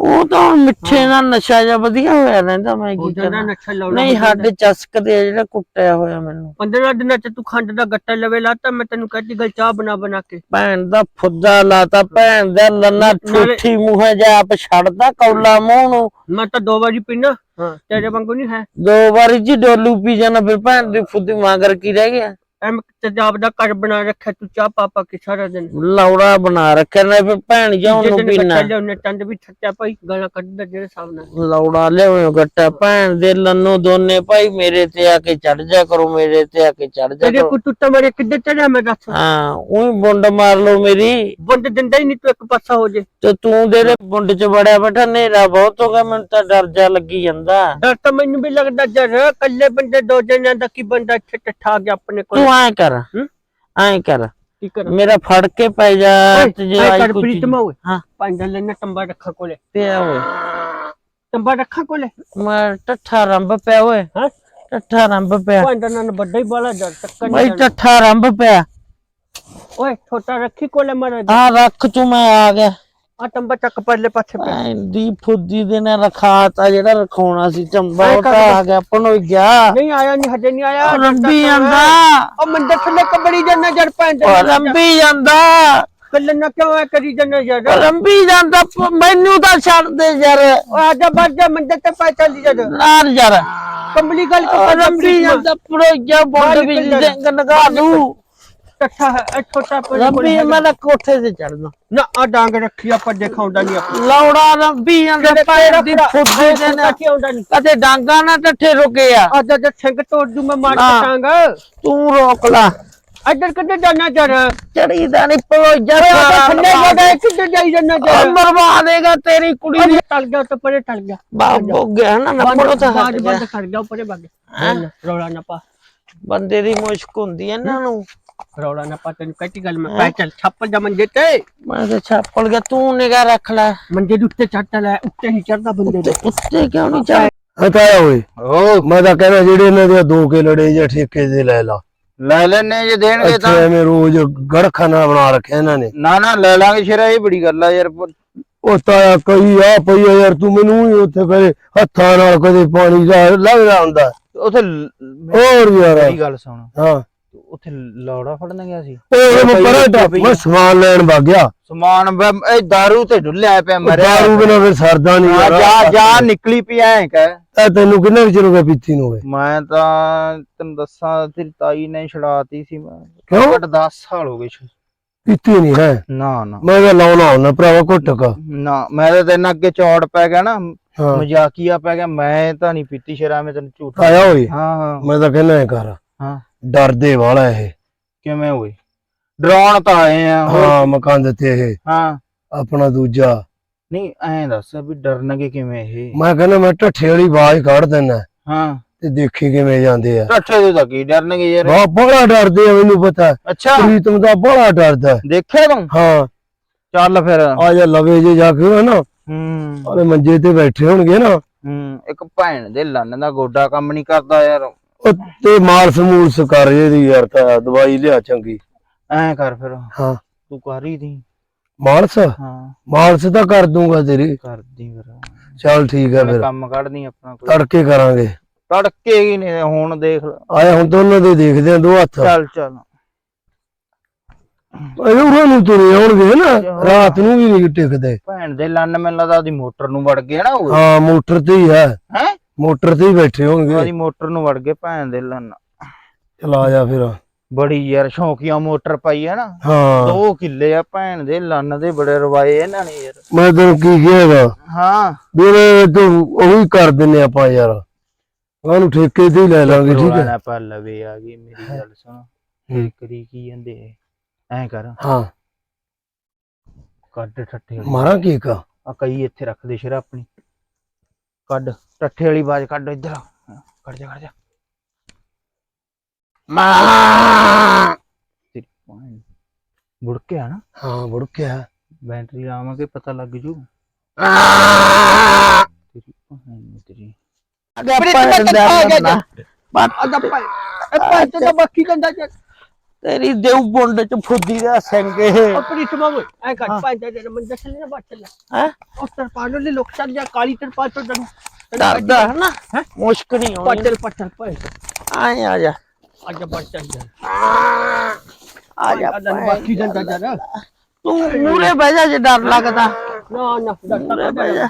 ਉਹ ਤਾਂ ਮਿੱਠੇ ਨਾਲ ਨਸ਼ਾ ਜਿਹਾ ਵਧੀਆ ਹੋਇਆ ਰਹਿੰਦਾ ਮੈਂ ਕੀ ਕਰਾਂ। ਨਸ਼ਾ ਲਾਉਣਾ ਨਹੀਂ ਹੋ ਜਾਂਦਾ। ਸਾਡੇ ਚਸਕਦੇ ਆ ਜਿਹੜਾ ਕੁੱਟਿਆ ਹੋਇਆ ਮੈਨੂੰ। 15 ਦਿਨਾਂ ਚ ਤੂੰ ਖੰਡ ਦਾ ਗੱਟਾ ਲਵੇ ਲਾਤਾ ਮੈਂ ਤੈਨੂੰ ਕਹਤੀ ਗੱਲ ਚਾਹ ਬਣਾ ਬਣਾ ਕੇ। ਭੈਣ ਦਾ ਫੁੱਦਾ ਲਾਤਾ ਭੈਣ ਦਾ ਲੰਨਾ ਠੂਠੀ ਮੂੰਹ ਜਾ ਆਪ ਛੱਡਦਾ ਕੌਲਾ ਮੂੰਹ ਨੂੰ। ਮੈਂ ਤਾਂ ਦੋ ਵਾਰੀ ਪੀਣਾ ਤੇਰੇ ਵਾਂਗੂ ਨਹੀਂ ਹੈ। ਦੋ ਵਾਰੀ ਜੀ ਡੋਲੂ ਪੀ ਜਾਣਾ ਫਿਰ ਭੈਣ ਦੀ ਫੁੱਦੀ ਮਾਂਗਰ ਕੀ ਰਹਿ ਗਿਆ। ਐਮ ਤੇਜਾਬ ਦਾ ਘਰ ਬਣਾ ਰੱਖਿਆ ਤੂੰ ਚਾਹ ਪਾ ਪਾ ਕੇ ਸਾਰਾ ਦਿਨ। ਲੌੜਾ ਬਣਾ ਰੱਖਿਆ ਨੇ ਫਿਰ ਭੈਣ ਜਾਉਣ ਨੂੰ ਪੀਣਾ। ਉਹਨੇ ਚੰਦ ਵੀ ਛੱਟਿਆ ਭਾਈ ਗਾਲਾਂ ਕੱਢਦਾ ਜਿਹੜੇ ਸਾਹਮਣੇ ਲੌੜਾ ਲਿਆਉਂ ਗੱਟਾ ਭੈਣ ਦੇ ਲੰਨੋ ਦੋਨੇ ਭਾਈ ਮੇਰੇ ਤੇ ਆ ਕੇ ਚੜ ਜਾ ਕਰੋ ਮੇਰੇ ਤੇ ਆ ਕੇ ਚੜ ਜਾ ਤੇਰੇ ਕੋ ਟੁੱਟਾ ਮਰੇ ਕਿੱਦੇ ਚੜਿਆ ਮੈਂ ਦੱਸ। ਹਾਂ ਉਹੀ ਬੁੰਡ ਮਾਰ ਲਓ ਮੇਰੀ। ਬੰਦ ਦਿੰਦਾ ਹੀ ਨਹੀਂ ਤੂੰ ਇੱਕ ਪਾਸਾ ਹੋ ਜੇ। ਤੇ ਤੂੰ ਦੇ ਬੁੰਡ ਚ ਬੜਿਆ ਬੈਠਾ ਨੇਰਾ ਬਹੁਤ ਹੋ ਗਿਆ ਮੈਨੂੰ ਤਾਂ ਡਰ ਜਾ ਲੱਗੀ ਜਾਂਦਾ। ਡਰ ਤਾਂ ਮੈਨੂੰ ਵੀ ਲੱਗਦਾ ਜਰ ਕੱਲੇ ਬੰਦੇ ਦੋ ਜਣਿਆਂ ਦਾ ਕੀ ਬੰਦਾ ਇੱਥੇ ਟੱਠਾ ਗਿਆ ਆਪਣੇ ਕੋਲ? ਐ ਕਰ? ਐ ਕਰ। ਕੀ ਕਰ? ਮੇਰਾ ਫੜ ਕੇ ਪੈ ਜਾ ਤੇ ਜੇ ਆਈ ਕੁਛ ਪ੍ਰੀਤਮਾ ਹੋਏ ਹਾਂ। ਪੰਜ ਲੈਣਾ ਟੰਬਾ ਰੱਖਾ ਕੋਲੇ। ਪਿਆ ਓਏ। ਟੰਬਾ ਰੱਖਾ ਕੋਲੇ? ਮੈਂ ਟੱਠਾ ਰੰਬ ਪਿਆ ਓਏ। ਹਾਂ? ਟੱਠਾ ਰੰਬ ਪਿਆ। ਪੰਜ ਨਾਲ ਵੱਡਾ ਹੀ ਬਾਲਾ ਜਰ ਟੱਕਰ ਬਈ। ਟੱਠਾ ਰੰਬ ਪਿਆ। ਓਏ ਛੋਟਾ ਰੱਖੀ ਕੋਲੇ ਮਾਰਾ ਆ ਰੱਖ ਤੂੰ ਮੈਂ ਆ ਗਿਆ। ਆ ਟੰਬਾ ਚੱਕ ਪਰਲੇ ਪਾਸੇ ਪੈ ਐਂ ਦੀ ਫੁੱਦੀ ਦੇ ਨੇ ਰਖਾਤਾ ਜਿਹੜਾ ਰਖਾਉਣਾ ਸੀ ਚੰਬਾ ਐਂ ਉਹ ਕਰ ਤਾਂ। ਆ ਗਿਆ ਨੂੰ ਗਿਆ। ਨਹੀਂ ਆਇਆ ਨਹੀਂ ਹਜੇ ਨਹੀਂ ਆਇਆ। ਰੰਬੀ ਜਾਂਦਾ। ਉਹ ਮੰਦਰ ਥੱਲੇ ਕਬੜੀ ਜੰਨਾ ਜੜ ਪੈਂਦੇ ਉਹ ਰੰਬੀ ਜਾਂਦਾ। ਕੱਲ ਨਾ ਕਿਉਂ ਐ ਕਰੀ ਜੰਨਾ ਜੜ? ਉਹ ਰੰਬੀ ਜਾਂਦਾ ਪ- ਮੈਨੂੰ ਤਾਂ ਛੱਡ ਦੇ ਯਾਰ ਉਹ ਆ ਜਾ ਬਾਜ ਜਾ ਮੰਦਰ ਤੇ ਪੈ ਚੱਲੀ ਜੜ। ਨਾਰ ਯਾਰ ਕੰਬਲੀ ਗੱਲ ਉਹ ਕਰ ਰੰਬੀ ਜਾਂਦਾ ਪੜੋ ਜਾ ਬੁੰਡ ਬਾਹਰ ਵਿੱਚ ਨਿਕਲ ਜਾ। ਸਿੰਘ ਨਗਾ ਦੂ ਟੱਠਾ ਹੈ ਇਹ ਛੋਟਾ ਪਰ ਰੰਬੀ ਮੈਂ ਤਾਂ ਕੋਠੇ ਤੇ ਚੜਨਾ ਨਾ ਆ ਡਾਂਗ ਰੱਖੀ ਆਪਾਂ ਦਿਖਾਉਂਦਾ ਨਹੀਂ ਆਪਾਂ। ਲੌੜਾ ਰੰਬੀ ਜਾਂਦਾ ਪੈਰ ਦੀ ਫੁੱਦੀ ਦੇ ਨੇ ਕੀ ਆਉਂਦਾ ਨਹੀਂ। ਕਦੇ ਡਾਂਗਾ ਨਾ ਟੱਠੇ ਰੁਕੇ ਆ। ਅੱਜ ਅੱਜ ਸਿੰਘ ਤੋੜ ਦੂ ਮੈਂ ਮਾਰ ਨਾ। ਕਟਾਂਗਾ। ਤੂੰ ਰੋਕ ਲਾ। ਇੱਧਰ ਕਿੱਧਰ ਜਾਣਾ ਜੜ ਚੜੀ ਦਾ ਨਹੀਂ ਪੜੋ ਜਾ ਥੱਲੇ ਜੜਾ ਕਿੱਧਰ ਜਾਈ ਜਾਣਾ ਜੜ ਮਰਵਾ ਦੇਗਾ ਤੇਰੀ ਕੁੜੀ ਨੂੰ। ਟਲ ਗਿਆ ਤਾਂ ਪਰੇ ਟਲ ਗਿਆ। ਬਾਬੋ ਗਿਆ ਨਾ ਨਾ ਪੜੋ ਤਾਂ ਹਟ ਬਾਜ ਜਾ। ਬੰਦ ਕਰ ਗਿਆ। ਪਰੇ ਰੌਲਾ ਨਾ ਪਾ। ਬੰਦੇ ਦੀ ਮੁਸ਼ਕ ਹੁੰਦੀ ਐ ਇਹਨਾਂ ਨੂੰ। ਰੌਲਾ ਨਾ ਪਾ ਤੈਨੂੰ ਕੱਟੀ ਗੱਲ ਮੈਂ ਪੈ ਚੱਲ ਛੱਪਲ ਜਾ ਮੰਜੇ ਤੇ। ਮੈਂ ਤਾਂ ਛਾਪੜ ਗਿਆ ਤੂੰ ਨਿਗਾ ਰੱਖ ਲੈ। ਮੰਜੇ ਦੇ ਉੱਤੇ ਚੜ੍ਹ ਲੈ ਉੱਤੇ ਹੀ ਚੜਦਾ ਬੰਦੇ ਦੇ। ਉੱਤੇ ਕਿਉਂ ਨਹੀਂ ਚੜ ਹਟਾਇਆ ਓਏ। ਓ ਮੈਂ ਤਾਂ ਕਹਿੰਦਾ ਜਿਹੜੇ ਇਹਨਾਂ ਦੇ ਦੋ ਕੇ ਲੜੇ ਜਾਂ ਠੇਕੇ ਦੇ ਲੈ ਲਾ। ਲੈ ਲੈਣੇ ਜੇ ਦੇਣਗੇ ਤਾਂ। ਐਵੇਂ ਰੋਜ਼ ਗੜਖਾਨਾ ਬਣਾ ਰੱਖਿਆ ਇਹਨਾਂ ਨੇ। ਨਾ ਨਾ ਲੈ ਲਾਂਗੇ ਸ਼ੇਰਾ ਇਹ ਬੜੀ ਗੱਲ ਆ ਯਾਰ। ਉਹ ਤਾਇਆ ਕਈ ਆ ਪਈ ਆ ਯਾਰ ਤੂੰ ਮੈਨੂੰ ਹੀ ਉੱਥੇ ਕਦੇ ਹੱਥਾਂ ਨਾਲ ਕਦੇ ਪਾਣੀ ਦਾ ਲੱਗਦਾ ਹੁੰਦਾ ਉੱਥੇ ਹੋਰ ਯਾਰ। ਗੱਲ ਸੁਣ। ਹਾਂ। ਉੱਥੇ ਲੌੜਾ ਫੜਨ ਗਿਆ ਸੀ? ਉਹ ਮੈਂ ਪਰਾਂ ਟੱਪ ਮੈਂ ਸਮਾਨ ਲੈਣ ਵਗ ਗਿਆ। ਸਮਾਨ ਬ- ਇਹ दारू ਤੇ ਡੁੱਲਿਆ ਪਿਆ ਮਰਿਆ ਦਾਰੂ ਬਿਨਾ ਫਿਰ ਸਰਦਾ ਨਹੀਂ ਹਾਂ, ਜਾ ਜਾ ਨਿਕਲੀ ਪਿਆ ਐ ਕਹਿ। ਇਹ ਤੈਨੂੰ ਕਿੰਨੇ ਕੁ ਚਿਰ ਹੋ ਗਿਆ ਪੀਤੀ ਨੂੰ ਮੈਂ ਤਾਂ ਤੈਨੂੰ ਦੱਸਾਂ ਤੇਰੀ ਤਾਈ ਨੇ ਛੜਾਤੀ ਸੀ ਮੈਂ। ਕਿਉਂ? ਘੱਟ 10 ਸਾਲ ਹੋ ਗਏ। ਪੀਤੀ ਨਹੀਂ ਹੈ? ਨਾ ਨਾ। ਮੈਂ ਤਾਂ ਲਾਉਣਾ ਹੁੰਦਾ ਭਰਾਵਾ ਘੁੱਟਕ ਨਾ ਮੈਂ ਤਾਂ ਤੈਨੂੰ ਅੱਗੇ ਚੌੜ ਪੈ ਗਿਆ ਨਾ। ਹਾਂ। ਮਜ਼ਾਕੀਆ ਪੈ ਗਿਆ। ਮੈਂ ਤਾਂ ਨਹੀਂ ਪੀਤੀ ਸ਼ੇਰਾ ਮੈਂ ਤੈਨੂੰ ਝੂਠ ਆਇਆ ਓਏ ਹਾਂ ਹਾਂ। ਮੈਂ ਤਾਂ ਕਹਿੰਦਾ ਐ ਕਰ। ਹਾਂ। ਡਰਦੇ ਵਾਲਾ ਇਹ। ਕਿਵੇਂ ਹੋਏ? ਡਰਾਉਣ ਤਾਂ ਆਏ ਆ ਹੋਰ- ਹਾਂ ਮਕਾਨ ਦਿੱਤੇ ਇਹ। ਹਾਂ। ਆਪਣਾ ਦੂਜਾ। ਨਹੀਂ ਐਂ ਦੱਸ ਵੀ ਡਰਨਗੇ ਕਿਵੇਂ ਇਹ? ਮੈਂ ਕਹਿੰਦਾ ਮੈਂ ਢੱਠੇ ਵਾਲੀ ਆਵਾਜ਼ ਕੱਢ ਦਿੰਦਾ। ਹਾਂ। ਤੇ ਦੇਖੀ ਕਿਵੇਂ ਜਾਂਦੇ ਆ। ਟੱਠੇ ਦੇ ਤਾਂ ਕੀ ਡਰਨਗੇ ਯਾਰ? ਬਹੁਤ ਬੜਾ ਡਰਦੇ ਆ ਮੈਨੂੰ ਪਤਾ। ਅੱਛਾ। ਪ੍ਰੀਤਮ ਦਾ ਬੜਾ ਡਰਦਾ। ਦੇਖਿਆ ਤੂੰ? ਹਾਂ। ਚੱਲ ਫਿਰ। ਆ ਜਾ ਲਵੇ ਜੇ ਜਾ ਕੇ ਨਾ। ਹੂੰ। ਉਹਦੇ ਮੰਜੇ ਤੇ ਬੈਠੇ ਹੋਣਗੇ ਨਾ। ਹੂੰ ਇੱਕ ਭੈਣ ਦੇ ਲੰਨ ਦਾ ਗੋਡਾ ਕੰਮ ਨਹੀਂ ਕਰਦਾ ਯਾਰ। ਉਹ ਤੇ ਮਾਲਸ ਮੂਲਸ ਕਰ ਇਹਦੀ ਯਾਰ ਤਾਂ ਦਵਾਈ ਲਿਆ ਚੰਗੀ। ਐਂ ਕਰ ਫਿਰ। ਹਾਂ। ਤੂੰ ਕਰ ਹੀ ਦੀ। ਮਾਲਸ? ਹਾਂ। ਮਾਲਸ ਤਾਂ ਕਰ ਦੂੰਗਾ ਤੇਰੀ। ਕਰਦੀ ਫਿਰ। ਚੱਲ ਠੀਕ ਹੈ ਮੈਂ ਫਿਰ। ਕੰਮ ਕੱਢਦੀ ਆਪਣਾ ਕੋਈ। ਤੜਕੇ ਕਰਾਂਗੇ। ਤੜਕੇ ਹੀ ਨੇ ਹੁਣ ਦੇਖ ਲੈ। ਆਇਆ ਹੁਣ ਦੋਨਾਂ ਦੇ ਦੇਖਦੇ ਆ ਦੋ ਹੱਥ। ਚੱਲ ਚੱਲ। ਇਹ ਉਹਨਾਂ ਨੂੰ ਤੁਰੇ ਆਉਣਗੇ ਨਾ ਰਾਤ ਨੂੰ ਵੀ ਨਹੀਂ ਟਿਕਦੇ। ਭੈਣ ਦੇ ਲੰਨ ਮੈਨੂੰ ਲੱਗਦਾ ਉਹਦੀ ਮੋਟਰ ਨੂੰ ਵੜ ਗਏ ਨਾ ਉਹ। ਹਾਂ ਮੋਟਰ ਤੇ ਹੀ ਹੈ। ਹੈ? ਮੋਟਰ ਤੇ ਹੀ ਬੈਠੇ ਹੋਣਗੇ। ਉਹਦੀ ਮੋਟਰ ਨੂੰ ਵੜ ਗਏ ਭੈਣ ਦੇ ਲੰਨ। ਚਲਾ ਜਾ ਫਿਰ। ਬੜੀ ਯਾਰ ਸ਼ੌਕੀਆ ਮੋਟਰ ਪਾਈ ਹੈ ਨਾ। ਹਾਂ। ਦੋ ਕਿੱਲੇ ਆ ਭੈਣ ਦੇ ਲੰਨ ਦੇ ਬੜੇ ਰਵਾਏ ਇਹਨਾਂ ਨੇ ਯਾਰ। ਮੈਂ ਤੈਨੂੰ ਕੀ ਕਿਹਾਗਾ? ਹਾਂ। ਵੀਰੇ ਤੂੰ ਉਹੀ ਕਰ ਦਿੰਨੇ ਆਪਾਂ ਯਾਰ। ਉਹਨੂੰ ਠੇਕੇ ਤੇ ਹੀ ਲੈ ਲਾਂਗੇ ਠੀਕ ਹੈ? ਨਾ ਪਾ ਲਵੇ ਆ ਗਈ ਮੇਰੀ ਗੱਲ ਸੁਣ। ਕਰੀ ਕੀ ਜਾਂਦੇ ਐ ਕਰ। ਹਾਂ। ਕੱਢ ਠੱਠੇ ਮਾਰਾਂ ਕੀ ਕਾ ਆ ਕਈ ਇੱਥੇ ਰੱਖ ਦੇ ਸ਼ੇਰਾ ਆਪਣੀ। ਕੱਢ ਠੱਠੇ ਵਾਲੀ ਬਾਜ ਕੱਢ ਇੱਧਰ। ਆ। ਹਾਂ, ਕੱਢ ਜਾ ਕੱਢ ਜਾ। ਮਾਂ! ਤੇਰੀ ਭੈਣ ਮੁੜ ਕੇ ਆ ਨਾ। ਹਾਂ ਬੁੜਕਿਆ। ਬੈਟਰੀ ਲਾਵਾਂਗੇ ਪਤਾ ਲੱਗ ਜੂ? ਤੇਰੀ ਭੈਣ ਤੇਰੀ। ਆਦਾ ਭਾਈ ਇਹ ਪੰਜ ਤਾਂ ਬਾਕੀ ਕੰਦਾ ਚ ਤੇਰੀ ਦੇਉ ਬੁੰਡ ਚ ਫੁੱਦੀ ਦਾ ਇਹ। ਆਪਣੀ ਸਮਾਂ ਐ ਕਰ ਪੰਜ ਦੇ ਮੰਜੇ ਥੱਲੇ ਨਾ ਬੈਠ ਲੈ ਹੈ? ਉਸ ਤਰਪਾਲ ਦੇ ਲੋਕ ਚੱਲ ਜਾ ਕਾਲੀ ਤਰਪਾਲ ਤੋਂ ਡਰ ਡਰਦਾ ਹੈ ਨਾ। ਮੁਸ਼ਕ ਨਹੀਂ ਹੋਣੀ ਪਟਲ ਪਟਲ ਪੈ ਆਏ ਆ ਜਾ। ਅੱਜ ਬੜ ਚੱਲ ਜਾ। ਆ ਜਾ ਬਾਕੀ ਕੰਦਾ ਜਰਾ। ਤੂੰ ਮੂਰੇ ਬਹਿ ਜਾ ਜੇ ਡਰ ਲੱਗਦਾ। ਨਾ ਨਾ ਮੂਰੇ ਬਹਿ ਜਾ।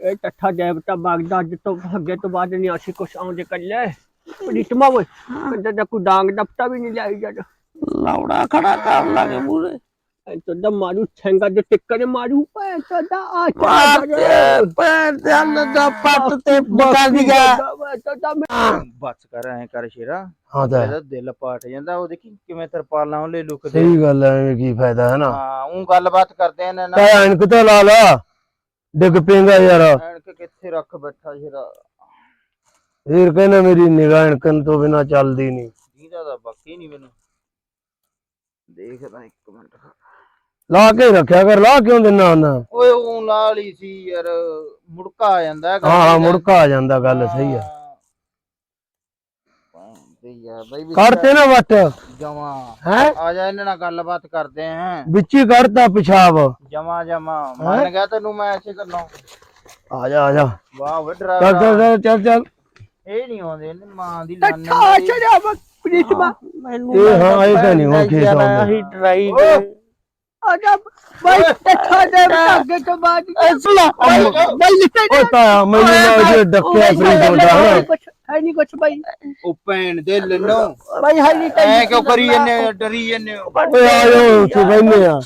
ਇਹ ਟੱਠਾ ਦੇਵਤਾ ਬਾਗਦਾ ਅੱਜ ਤੋਂ ਅੱਗੇ ਤੋਂ ਬਾਅਦ ਨਹੀਂ ਅਸੀਂ ਕੁਛ ਆਉਂਦੇ ਕਰ ਲੈ ਪ੍ਰੀਤਮਾ ਓਏ ਕੰਜਰ ਦਾ ਕੋਈ ਡਾਂਗ ਡਪਟਾ ਵੀ ਨਹੀਂ ਲਿਆਈ ਜਦ। ਲੌੜਾ ਖੜਾ ਕਰ ਲਾਗੇ ਮੂਰੇ ਐਂ ਦਾ ਮਾਰੂ ਛੰਗਾ ਦੇ ਟਿੱਕਰ ਮਾਰੂ ਪੈ ਦਾ ਆ ਪਾਤੇ ਪੈਰ ਤੇ ਅੰਨ ਦਾ ਪੱਟ ਤੇ ਬਕਾ ਦੀਗਾ ਬਸ ਕਰ ਐ ਕਰ ਸ਼ੇਰਾ। ਹਾਂ ਤਾਂ ਇਹਦਾ ਦਿਲ ਪਾਟ ਜਾਂਦਾ ਉਹ ਦੇਖੀ ਕਿਵੇਂ ਤਰਪਾਲਾਂ ਉਹਲੇ ਲੁਕਦੇ। ਸਹੀ ਗੱਲ ਐ ਕੀ ਫਾਇਦਾ ਹੈ ਨਾ? ਹਾਂ ਉਹ ਗੱਲਬਾਤ ਕਰਦੇ ਆ ਨਾ ਤਾਂ ਐਨਕ ਤਾਂ ਲਾ ਲਾ ਡਿੱਗ ਪੇਗਾ ਯਾਰ। ਐਨਕ ਕਿੱਥੇ ਰੱਖ ਬੈਠਾ ਸ਼ੇਰਾ। ਫੇਰ ਕਹਿੰਦਾ ਮੇਰੀ ਨਿਗਾਹ ਐਨਕਨ ਤੋਂ ਬਿਨਾ ਚੱਲਦੀ ਨਹੀਂ ਜਿਹਦਾ ਦਾ ਬਾਕੀ ਨਹੀਂ ਮੈਨੂੰ। ਦੇਖਦਾ ਇੱਕ ਮਿੰਟ। ਲਾ ਕੇ ਰੱਖਿਆ ਕਰ ਲਾ ਕਿਉਂ ਦਿੰਨਾ ਹੁੰਦਾ ਓਏ ਉਹ ਨਾਲ ਹੀ ਸੀ ਯਾਰ ਮੁੜਕਾ ਆ ਜਾਂਦਾ ਹਾਂ ਹਾਂ ਮੁੜਕਾ ਆ ਜਾਂਦਾ ਗੱਲ ਸਹੀ ਆ। ਤੇ ਯਾਰ ਬਈ ਵੀ ਕਰਤੇ ਨਾ ਵੱਟ। ਜਮਾ। ਹੈ? ਆ ਜਾ ਇਹਨਾਂ ਨਾਲ ਗੱਲਬਾਤ ਕਰਦੇ ਆਂ ਵਿੱਚ ਹੀ ਪਿਸ਼ਾਬ। ਜਮਾ ਜਮਾ। ਮੰਨ ਗਿਆ ਤੈਨੂੰ ਮੈਂ ਐਸੇ ਕਰਨਾ ਆ ਜਾ ਆ ਜਾ। ਵਾਹ ਵੇ ਚੱਲ ਚੱਲ ਚੱਲ ਚੱਲ ਇਹ ਨਹੀਂ ਆਉਂਦੇ ਇਹਨੇ ਮਾਂ ਦੀ ਲਾਨ ਪ੍ਰੀਤਮਾ ਮੈਨੂੰ ਇਹ ਹਾਂ ਇਹ ਤਾਂ ਨਹੀਂ ਹੁਣ ਖੇਤ ਆਉਂਦਾ ਹੀ ਡਰਾਈ ਆ ਜਾ ਬਾਈ ਠਾ ਦੇ ਅੱਗੇ ਤੋਂ ਬਾਅਦ ਬਾਈ ਲਿਖੇ ਓ ਤਾਇਆ ਮੈਨੂੰ ਨਾ ਜੇ ਡੱਕਿਆ ਫਰੀ ਦਾ ਹਨਾ ਕੁਛ ਹੈ ਨਹੀਂ ਕੁਛ ਬਾਈ। ਉਹ ਭੈਣ ਦੇ ਲੈਨੋ। ਬਾਈ ਹੈ ਨਹੀਂ ਐ ਕਿਉਂ ਕਰੀ ਜੰਨੇ ਡਰੀ ਜੰਨੇ ਓਏ ਆ ਜਾਓ ਉੱਥੇ ਬੈਨੇ ਆ।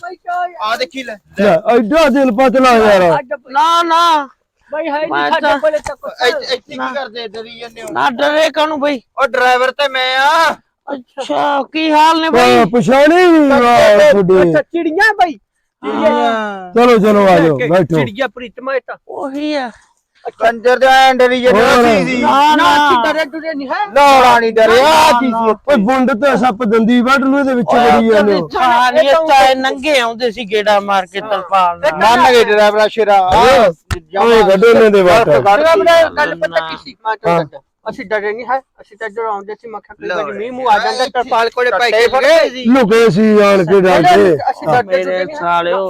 ਆ ਦੇਖੀ ਲੈ। ਲੈ ਐਡਾ ਦਿਲ ਪਤਲਾ ਯਾਰ। ਨਾ ਨਾ। ਬਾਈ ਹੈ ਮੈਂ ਨਹੀਂ ਤਾਂ- ਸਾਡੇ ਕੋਲੇ ਤੱਕ ਇੱਥੇ ਇੱਥੇ ਕੀ ਕਰਦੇ ਡਰੀ ਜੰਨੇ ਨਾ ਡਰੇ ਕਾਨੂੰ ਬਈ? ਉਹ ਡਰਾਈਵਰ ਤੇ ਮੈਂ ਆ। ਅੱਛਾ ਕੀ ਹਾਲ ਨੇ ਬਈ? ਪਛਾਣੀ ਵੀ ਆ ਤੁਹਾਡੇ। ਅੱਛਾ ਚਿੜੀਆਂ ਬਾਈ। ਚਲੋ ਚਲੋ ਆ ਜਾਓ ਬੈਠੋ। ਚਿੜੀਆਂ ਪ੍ਰੀਤਮਾ ਇਹ ਤਾਂ। ਉਹੀ ਆ। ਕੰਜਰ ਦੇ ਐਂ ਡਰੀ ਜੰਨੇ ਹੋਰ। ਸੀ ਸੀ। ਨਾ ਨਾ। ਡਰੇ ਡੁਰੇ ਨਹੀਂ ਹੈ। ਲੋੜਾ ਨਹੀਂ ਡਰਿਆ ਸੀ ਸੀ ਓਏ ਬੁੰਡ ਤੇ ਸੱਪ ਦੰਦੀ ਵੱਢ ਲੂ ਇਹਦੇ ਵਿੱਚ ਬੜੀ ਜਾਂਦੇ ਹੋ। ਕਹਾਣੀ ਤਾਂ ਨੰਗੇ ਆਉਂਦੇ ਸੀ ਗੇੜਾ ਮਾਰ ਕੇ ਤਰਪਾਲ ਨਾਲ। ਮੰਨ ਗਏ ਡਰਾਈਵਰ ਸ਼ੇਰਾ। ਓਏ ਗੱਡੇ ਨੇ ਦੇ ਵੱਟ। ਗੱਲ ਪਤਾ ਕੀ ਸੀ ਮੈਂ। ਅਸੀਂ ਡਰੇ ਨਹੀਂ ਹੈ। ਅਸੀਂ ਤਾਂ ਡਰਾਉਂਦੇ ਸੀ ਮੈਂ ਕਿਹਾ ਕੋਈ ਮੀਂਹ ਮੂੰਹ ਆ ਜਾਂਦਾ ਤਰਪਾਲ ਕੋਲੇ ਪੈ ਕੇ ਸੀ। ਲੁਕੇ ਸੀ ਆਣ ਕੇ ਡਰ ਕੇ ਅਸੀਂ ਡਰਦੇ ਨਹੀਂ ਸਾਲਿਓ।